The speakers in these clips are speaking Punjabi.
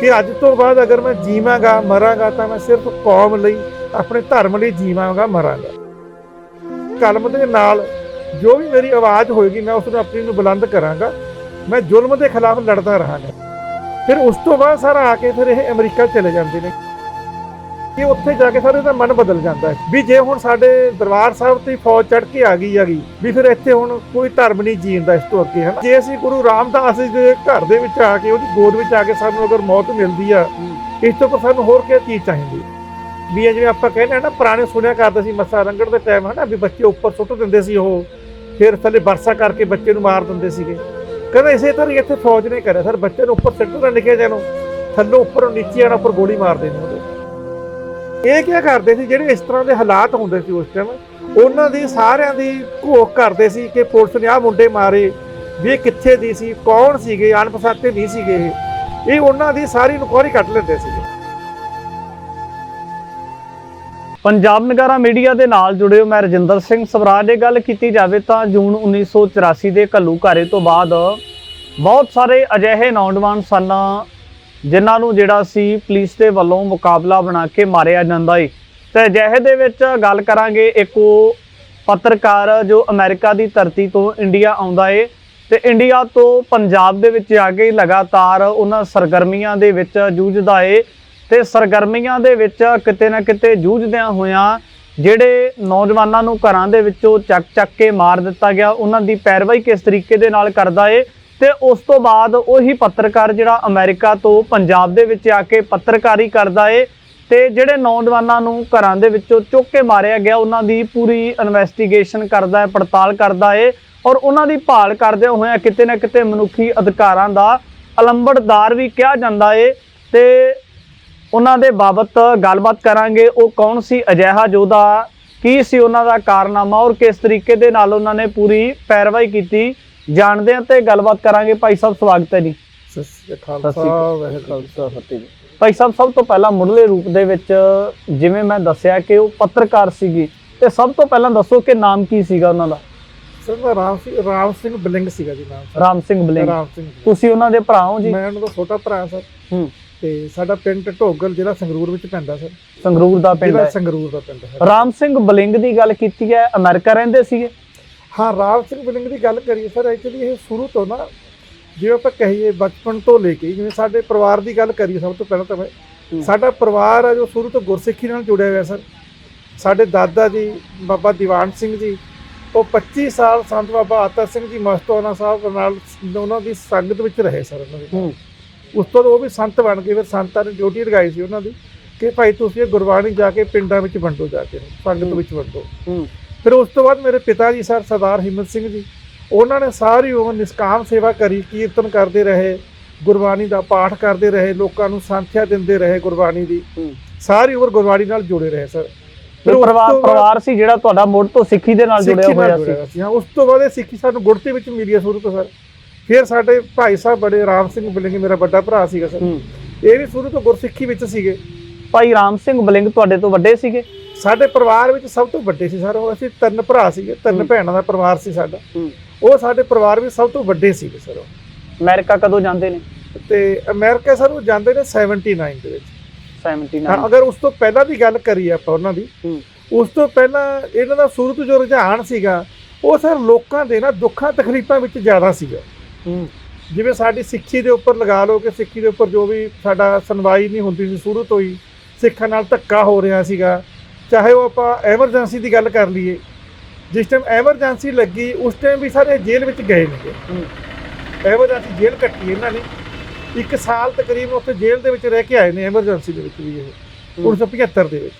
ਕਿ ਅੱਜ ਤੋਂ ਬਾਅਦ ਅਗਰ ਮੈਂ ਜੀਵਾਂਗਾ, ਮਰਾਂਗਾ, ਤਾਂ ਮੈਂ ਸਿਰਫ ਕੌਮ ਲਈ ਆਪਣੇ ਧਰਮ ਲਈ ਜੀਵਾਂਗਾ, ਮਰਾਂਗਾ। ਕਲਮ ਦੇ ਨਾਲ ਜੋ ਵੀ ਮੇਰੀ ਆਵਾਜ਼ ਹੋਏਗੀ, ਮੈਂ ਉਸ ਨੂੰ ਆਪਣੀ ਨੂੰ ਬੁਲੰਦ ਕਰਾਂਗਾ। ਮੈਂ ਜ਼ੁਲਮ ਦੇ ਖਿਲਾਫ ਲੜਦਾ ਰਹਾਂਗਾ। ਫਿਰ ਉਸ ਤੋਂ ਬਾਅਦ ਸਾਰਾ ਆ ਕੇ ਫਿਰ ਇਹ ਅਮਰੀਕਾ ਚਲੇ ਜਾਂਦੇ ਨੇ। ਕਿ ਉੱਥੇ ਜਾ ਕੇ ਸਰ ਇਹਦਾ ਮਨ ਬਦਲ ਜਾਂਦਾ ਹੈ। ਵੀ ਜੇ ਹੁਣ ਸਾਡੇ ਦਰਬਾਰ ਸਾਹਿਬ ਤੇ ਫੌਜ ਚੜ ਕੇ ਆ ਗਈ ਹੈਗੀ ਵੀ ਫਿਰ ਇੱਥੇ ਹੁਣ ਕੋਈ ਧਰਮ ਨਹੀਂ ਜੀਂਦਾ ਇਸ ਤੋਂ ਅੱਗੇ ਹਨਾ। ਜੇ ਅਸੀਂ ਗੁਰੂ ਰਾਮਦਾਸ ਜੀ ਦੇ ਘਰ ਦੇ ਵਿੱਚ ਆ ਕੇ ਉਹਦੀ ਗੋਦ ਵਿੱਚ ਆ ਕੇ ਸਾਨੂੰ ਅਗਰ ਮੌਤ ਮਿਲਦੀ ਆ ਇਸ ਤੋਂ ਪਰ ਸਾਨੂੰ ਹੋਰ ਕੀ ਚੀਜ਼ ਚਾਹੀਦੀ? ਵੀ ਇਹ ਜਿਵੇਂ ਆਪਾਂ ਕਹਿੰਦੇ ਆ ਨਾ ਪੁਰਾਣੇ ਸੁਣਿਆ ਕਰਦੇ ਸੀ ਮੱਸਾ ਰੰਗੜ ਦੇ ਟਾਈਮ ਹਨਾ ਵੀ ਬੱਚੇ ਉੱਪਰ ਸੁੱਟ ਦਿੰਦੇ ਸੀ ਉਹ ਫਿਰ ਥੱਲੇ ਵਰਸਾ ਕਰਕੇ ਬੱਚੇ ਨੂੰ ਮਾਰ ਦਿੰਦੇ ਸੀਗੇ। ਕਹਿੰਦਾ ਇਸੇ ਤਰ੍ਹਾਂ ਇੱਥੇ ਫੌਜ ਨੇ ਕਰਿਆ। ਸਰ ਬੱਚੇ ਨੂੰ ਉੱਪਰ ਸਿੱਟੂ ਨਿੱਕੇ ਜਿਹੇ ਨੂੰ। ਥੱਲੋਂ ਉੱਪਰੋਂ ਨੀਚੇ ਆਣਾ ਉੱਪਰ ਗੋਲੀ ਨੇ ਉਹਦੇ। ਇਹ ਕੀ ਕਰਦੇ ਸੀ, ਜਿਹੜੇ ਇਸ ਤਰ੍ਹਾਂ ਦੇ ਹਾਲਾਤ ਹੁੰਦੇ ਸੀ ਉਸ ਟਾਈਮ ਉਹਨਾਂ ਦੀ ਸਾਰਿਆਂ ਦੀ ਘੋਖ ਕਰਦੇ ਸੀ ਕਿ ਪੁਲਿਸ ਨੇ ਆਹ ਮੁੰਡੇ ਮਾਰੇ, ਵੀ ਇਹ ਕਿੱਥੇ ਦੀ ਸੀ, ਕੌਣ ਸੀਗੇ, ਅਣਪਛਾਤੇ ਨਹੀਂ ਸੀਗੇ ਇਹ। ਇਹ ਉਹਨਾਂ ਦੀ ਸਾਰੀ ਇਨਕੁਆਰੀ ਕੱਢ ਲੈਂਦੇ ਸੀਗੇ ਪੰਜਾਬ ਨਗਾਰਾ ਮੀਡੀਆ ਦੇ ਨਾਲ ਜੁੜੇ ਹੋ ਮੈਂ ਰਜਿੰਦਰ ਸਿੰਘ। ਸਵਰਾਜ ਦੇ ਗੱਲ ਕੀਤੀ ਜਾਵੇ ਤਾਂ ਜੂਨ 1984 ਦੇ ਘੱਲੂ ਘਾਰੇ ਤੋਂ ਬਾਅਦ ਬਹੁਤ ਸਾਰੇ ਅਜਿਹੇ ਨੌਜਵਾਨ ਸਨ ਜਿਨ੍ਹਾਂ ਨੂੰ ਜਿਹੜਾ ਸੀ ਪੁਲਿਸ ਦੇ ਵੱਲੋਂ ਮੁਕਾਬਲਾ ਬਣਾ ਕੇ ਮਾਰਿਆ ਜਾਂਦਾ ਏ। ਤੇ ਅਜਿਹੇ ਦੇ ਵਿੱਚ ਗੱਲ ਕਰਾਂਗੇ ਇੱਕ ਉਹ ਪੱਤਰਕਾਰ ਜੋ ਅਮਰੀਕਾ ਦੀ ਧਰਤੀ ਤੋਂ ਇੰਡੀਆ ਆਉਂਦਾ ਏ ਤੇ ਇੰਡੀਆ ਤੋਂ ਪੰਜਾਬ ਦੇ ਵਿੱਚ ਆ ਕੇ ਲਗਾਤਾਰ ਉਹਨਾਂ ਸਰਗਰਮੀਆਂ ਦੇ ਵਿੱਚ ਜੂਝਦਾ ਏ ਤੇ ਸਰਗਰਮੀਆਂ ਦੇ ਵਿੱਚ ਕਿਤੇ ਨਾ ਕਿਤੇ ਜੂਝਦਿਆਂ ਹੋਇਆਂ ਜਿਹੜੇ ਨੌਜਵਾਨਾਂ ਨੂੰ ਘਰਾਂ ਦੇ ਵਿੱਚੋਂ ਚੱਕ ਚੱਕ ਕੇ ਮਾਰ ਦਿੱਤਾ ਗਿਆ, ਉਹਨਾਂ ਦੀ ਪੈਰਵਾਈ ਕਿਸ ਤਰੀਕੇ ਦੇ ਨਾਲ ਕਰਦਾ ਏ ਤੇ ਉਸ ਤੋਂ ਬਾਅਦ ਉਹੀ ਪੱਤਰਕਾਰ ਜਿਹੜਾ ਅਮਰੀਕਾ ਤੋਂ ਪੰਜਾਬ ਦੇ ਵਿੱਚ ਆ ਕੇ ਪੱਤਰਕਾਰੀ ਕਰਦਾ ਏ ਤੇ ਜਿਹੜੇ ਨੌਜਵਾਨਾਂ ਨੂੰ ਘਰਾਂ ਦੇ ਵਿੱਚੋਂ ਚੁੱਕ ਕੇ ਮਾਰਿਆ ਗਿਆ, ਉਹਨਾਂ ਦੀ ਪੂਰੀ ਇਨਵੈਸਟੀਗੇਸ਼ਨ ਕਰਦਾ ਹੈ, ਪੜਤਾਲ ਕਰਦਾ ਏ ਔਰ ਉਹਨਾਂ ਦੀ ਭਾਲ ਕਰਦਿਆਂ ਹੋਇਆਂ ਕਿਤੇ ਨਾ ਕਿਤੇ ਮਨੁੱਖੀ ਅਧਿਕਾਰਾਂ ਦਾ ਅਲੰਬੜਦਾਰ ਵੀ ਕਿਹਾ ਜਾਂਦਾ ਏ ਤੇ ਉਹਨਾਂ ਦੇ ਬਾਬਤ ਗੱਲਬਾਤ ਕਰਾਂਗੇ, ਉਹ ਕੌਣ ਸੀ? ਅਜਿਹਾ ਯੋਧਾ ਕੀ ਸੀ ਉਹਨਾਂ ਦਾ ਕਾਰਨਾਮਾ ਔਰ ਕਿਸ ਤਰੀਕੇ ਦੇ ਨਾਲ ਉਹਨਾਂ ਨੇ ਪੂਰੀ ਪੈਰਵਾਈ ਕੀਤੀ ਜਾਣਦੇ ਹਾਂ ਤੇ ਗੱਲਬਾਤ ਕਰਾਂਗੇ। ਭਾਈ ਸਾਹਿਬ ਸਵਾਗਤ ਹੈ ਜੀ। ਸਤਿ ਸ੍ਰੀ ਅਕਾਲ ਸਤਿ ਸ੍ਰੀ ਖਾਲਸਾ ਅਕਾਲ। ਵਾਹਿਗੁਰੂ ਖਾਲਸਾ ਫਤਿਹ ਜੀ ਭਾਈ ਸਾਹਿਬ ਸਭ ਤੋਂ ਪਹਿਲਾਂ ਮੁੱਢਲੇ ਰੂਪ ਦੇ ਵਿੱਚ ਜਿਵੇਂ ਮੈਂ ਦੱਸਿਆ ਕਿ ਉਹ ਪੱਤਰਕਾਰ ਸੀਗੀ ਤੇ ਸਭ ਤੋਂ ਪਹਿਲਾਂ ਦੱਸੋ ਕਿ ਨਾਮ ਕੀ ਸੀਗਾ ਉਹਨਾਂ ਦਾ? ਸਰ ਦਾ ਰਾਮ ਸਿੰਘ ਰਾਮ ਸਿੰਘ ਬਲਿੰਗ ਸੀਗਾ ਜੀ ਨਾਮ। ਰਾਮ ਸਿੰਘ ਬਲਿੰਗ। ਰਾਮ ਸਿੰਘ ਤੁਸੀਂ ਉਹਨਾਂ ਦੇ ਭਰਾ ਹੋ ਜੀ? ਮੈਂ ਉਹਨਾਂ ਦਾ ਛੋਟਾ ਭਰਾ ਸਰ। ਹੂੰ। ਤੇ ਸਾਡਾ ਪਿੰਡ ਢੋਗਲ ਜ਼ਿਲ੍ਹਾ ਸੰਗਰੂਰ ਵਿੱਚ ਪੈਂਦਾ ਸਰ। ਸੰਗਰੂਰ ਦਾ ਪਿੰਡ ਹੈ। ਸੰਗਰੂਰ ਦਾ ਪਿੰਡ ਹੈ। ਰਾਮ ਸਿੰਘ ਬਲਿੰਗ ਦੀ ਗੱਲ ਕੀਤੀ ਹੈ। ਅਮਰੀਕਾ ਰਹਿੰਦੇ ਸੀਗੇ। ਹਾਂ ਰਾਮ ਸਿੰਘ ਬਲਿੰਗ ਦੀ ਗੱਲ ਕਰੀਏ ਸਰ ਐਕਚੁਅਲੀ ਇਹ ਸ਼ੁਰੂ ਤੋਂ ਨਾ ਜਿਵੇਂ ਆਪਾਂ ਕਹੀਏ ਬਚਪਨ ਤੋਂ ਲੈ ਕੇ ਜਿਵੇਂ ਸਾਡੇ ਪਰਿਵਾਰ ਦੀ ਗੱਲ ਕਰੀਏ ਸਭ ਤੋਂ ਪਹਿਲਾਂ ਤਾਂ ਮੈਂ। ਸਾਡਾ ਪਰਿਵਾਰ ਆ ਜੋ ਸ਼ੁਰੂ ਤੋਂ ਗੁਰਸਿੱਖੀ ਨਾਲ ਜੁੜਿਆ ਹੋਇਆ ਸਰ। ਸਾਡੇ ਦਾਦਾ ਜੀ ਬਾਬਾ ਦੀਵਾਨ ਸਿੰਘ ਜੀ ਉਹ 25 ਸਾਲ ਸੰਤ ਬਾਬਾ ਆਤਾ ਸਿੰਘ ਜੀ ਮਸਤੋਨਾ ਸਾਹਿਬ ਨਾਲ ਉਹਨਾਂ ਦੀ ਸੰਗਤ ਵਿੱਚ ਰਹੇ ਸਰ ਉਹਨਾਂ ਦੇ ਉਸ ਤੋਂ ਉਹ ਵੀ ਸੰਤ ਬਣ ਗਏ ਫਿਰ ਸੰਤਾਂ ਨੇ ਡਿਊਟੀ ਲਗਾਈ ਸੀ ਉਹਨਾਂ ਦੀ ਕਿ ਭਾਈ ਤੁਸੀਂ ਇਹ ਗੁਰਬਾਣੀ ਜਾ ਕੇ ਪਿੰਡਾਂ ਵਿੱਚ ਵੰਡੋ ਜਾ ਕੇ ਸੰਗਤ। ਵਿੱਚ ਵੰਡੋ। ਫਿਰ ਉਸ ਤੋਂ ਬਾਅਦ ਮੇਰੇ ਪਿਤਾ ਜੀ ਸਰ ਸਰਦਾਰ ਹਿੰਮਤ ਸਿੰਘ ਜੀ ਉਹਨਾਂ ਨੇ ਸਾਰੀ ਉਮਰ ਨਿਸਕਾਮ ਸੇਵਾ ਕਰੀ ਕੀਰਤਨ ਕਰਦੇ ਰਹੇ ਗੁਰਬਾਣੀ ਦਾ ਪਾਠ ਕਰਦੇ ਰਹੇ ਲੋਕਾਂ ਨੂੰ ਸਾਂਥਿਆ ਦਿੰਦੇ ਰਹੇ ਗੁਰਬਾਣੀ ਦੀ। ਸਾਰੀ ਉਮਰ ਗੁਰਬਾਣੀ ਨਾਲ ਜੁੜੇ ਰਹੇ ਸਰ। ਉਸ ਪਰਿਵਾਰ ਪਰਿਵਾਰ ਸੀ ਜਿਹੜਾ ਤੁਹਾਡਾ ਮੁੱਢ ਤੋਂ ਸਿੱਖੀ ਦੇ ਨਾਲ ਜੁੜਿਆ ਹੋਇਆ ਸੀ? ਹਾਂ ਉਸ ਤੋਂ ਬਾਅਦ ਇਹ ਸਿੱਖੀ ਸਾਨੂੰ ਗੁੜਤੀ ਵਿੱਚ ਮਿਲੀ ਹੈ ਸ਼ੁਰੂ ਤੋਂ ਸਰ। ਫਿਰ ਸਾਡੇ ਭਾਈ ਸਾਹਿਬ ਬੜੇ ਰਾਮ ਸਿੰਘ ਬਿਲਿੰਗ ਮੇਰਾ ਵੱਡਾ ਭਰਾ ਸੀਗਾ ਸਰ। ਇਹ ਵੀ ਸ਼ੁਰੂ ਤੋਂ ਗੁਰਸਿੱਖੀ ਵਿੱਚ ਸੀਗੇ। ਭਾਈ ਰਾਮ ਸਿੰਘ ਬਲਿੰਗ ਤੁਹਾਡੇ ਤੋਂ ਵੱਡੇ ਸੀਗੇ? ਸਾਡੇ ਪਰਿਵਾਰ ਵਿੱਚ ਸਭ ਤੋਂ ਵੱਡੇ ਸੀ ਸਰ ਉਹ ਅਸੀਂ ਤਿੰਨ ਭਰਾ ਸੀਗੇ ਤਿੰਨ। ਭੈਣਾਂ ਦਾ ਪਰਿਵਾਰ ਸੀ ਸਾਡਾ। ਉਹ ਸਾਡੇ ਪਰਿਵਾਰ ਵਿੱਚ ਸਭ ਤੋਂ ਵੱਡੇ ਸੀਗੇ ਸਰ ਉਹ। ਅਮਰੀਕਾ ਕਦੋਂ ਜਾਂਦੇ ਨੇ? ਤੇ ਅਮਰੀਕਾ ਸਰ ਉਹ ਜਾਂਦੇ ਨੇ 79 ਦੇ ਵਿੱਚ। 79 ਹਾਂ ਅਗਰ ਉਸ ਤੋਂ ਪਹਿਲਾਂ ਦੀ ਗੱਲ ਕਰੀਏ ਆਪਾਂ ਉਹਨਾਂ ਦੀ ਉਸ ਤੋਂ ਪਹਿਲਾਂ ਇਹਨਾਂ ਦਾ ਸ਼ੁਰੂ ਤੋਂ ਜੋ ਰੁਝਾਨ ਸੀਗਾ ਉਹ ਸਰ ਲੋਕਾਂ ਦੇ ਨਾ ਦੁੱਖਾਂ ਤਕਲੀਫਾਂ ਵਿੱਚ ਜ਼ਿਆਦਾ ਸੀਗਾ। ਜਿਵੇਂ ਸਾਡੀ ਸਿੱਖੀ ਦੇ ਉੱਪਰ ਲਗਾ ਲਓ ਕਿ ਸਿੱਖੀ ਦੇ ਉੱਪਰ ਜੋ ਵੀ ਸਾਡਾ ਸੁਣਵਾਈ ਨਹੀਂ ਹੁੰਦੀ ਸੀ ਸ਼ੁਰੂ ਤੋਂ ਹੀ ਸਿੱਖਾਂ ਨਾਲ ਧੱਕਾ ਹੋ ਰਿਹਾ ਸੀਗਾ। ਚਾਹੇ ਉਹ ਆਪਾਂ ਐਮਰਜੈਂਸੀ ਦੀ ਗੱਲ ਕਰ ਲਈਏ ਜਿਸ ਟਾਈਮ ਐਮਰਜੈਂਸੀ ਲੱਗੀ ਉਸ ਟਾਈਮ ਵੀ ਸਾਰੇ ਜੇਲ੍ਹ ਵਿੱਚ ਗਏ ਹੂੰ ਐਮਰਜੈਂਸੀ ਜੇਲ੍ਹ ਕੱਟੀ ਇਹਨਾਂ ਨੇ। ਇੱਕ ਸਾਲ ਤਕਰੀਬਨ ਉੱਥੇ ਜੇਲ੍ਹ ਦੇ ਵਿੱਚ ਰਹਿ ਕੇ ਆਏ ਨੇ ਐਮਰਜੈਂਸੀ ਦੇ ਵਿੱਚ ਵੀ ਇਹ 1975 ਦੇ ਵਿੱਚ।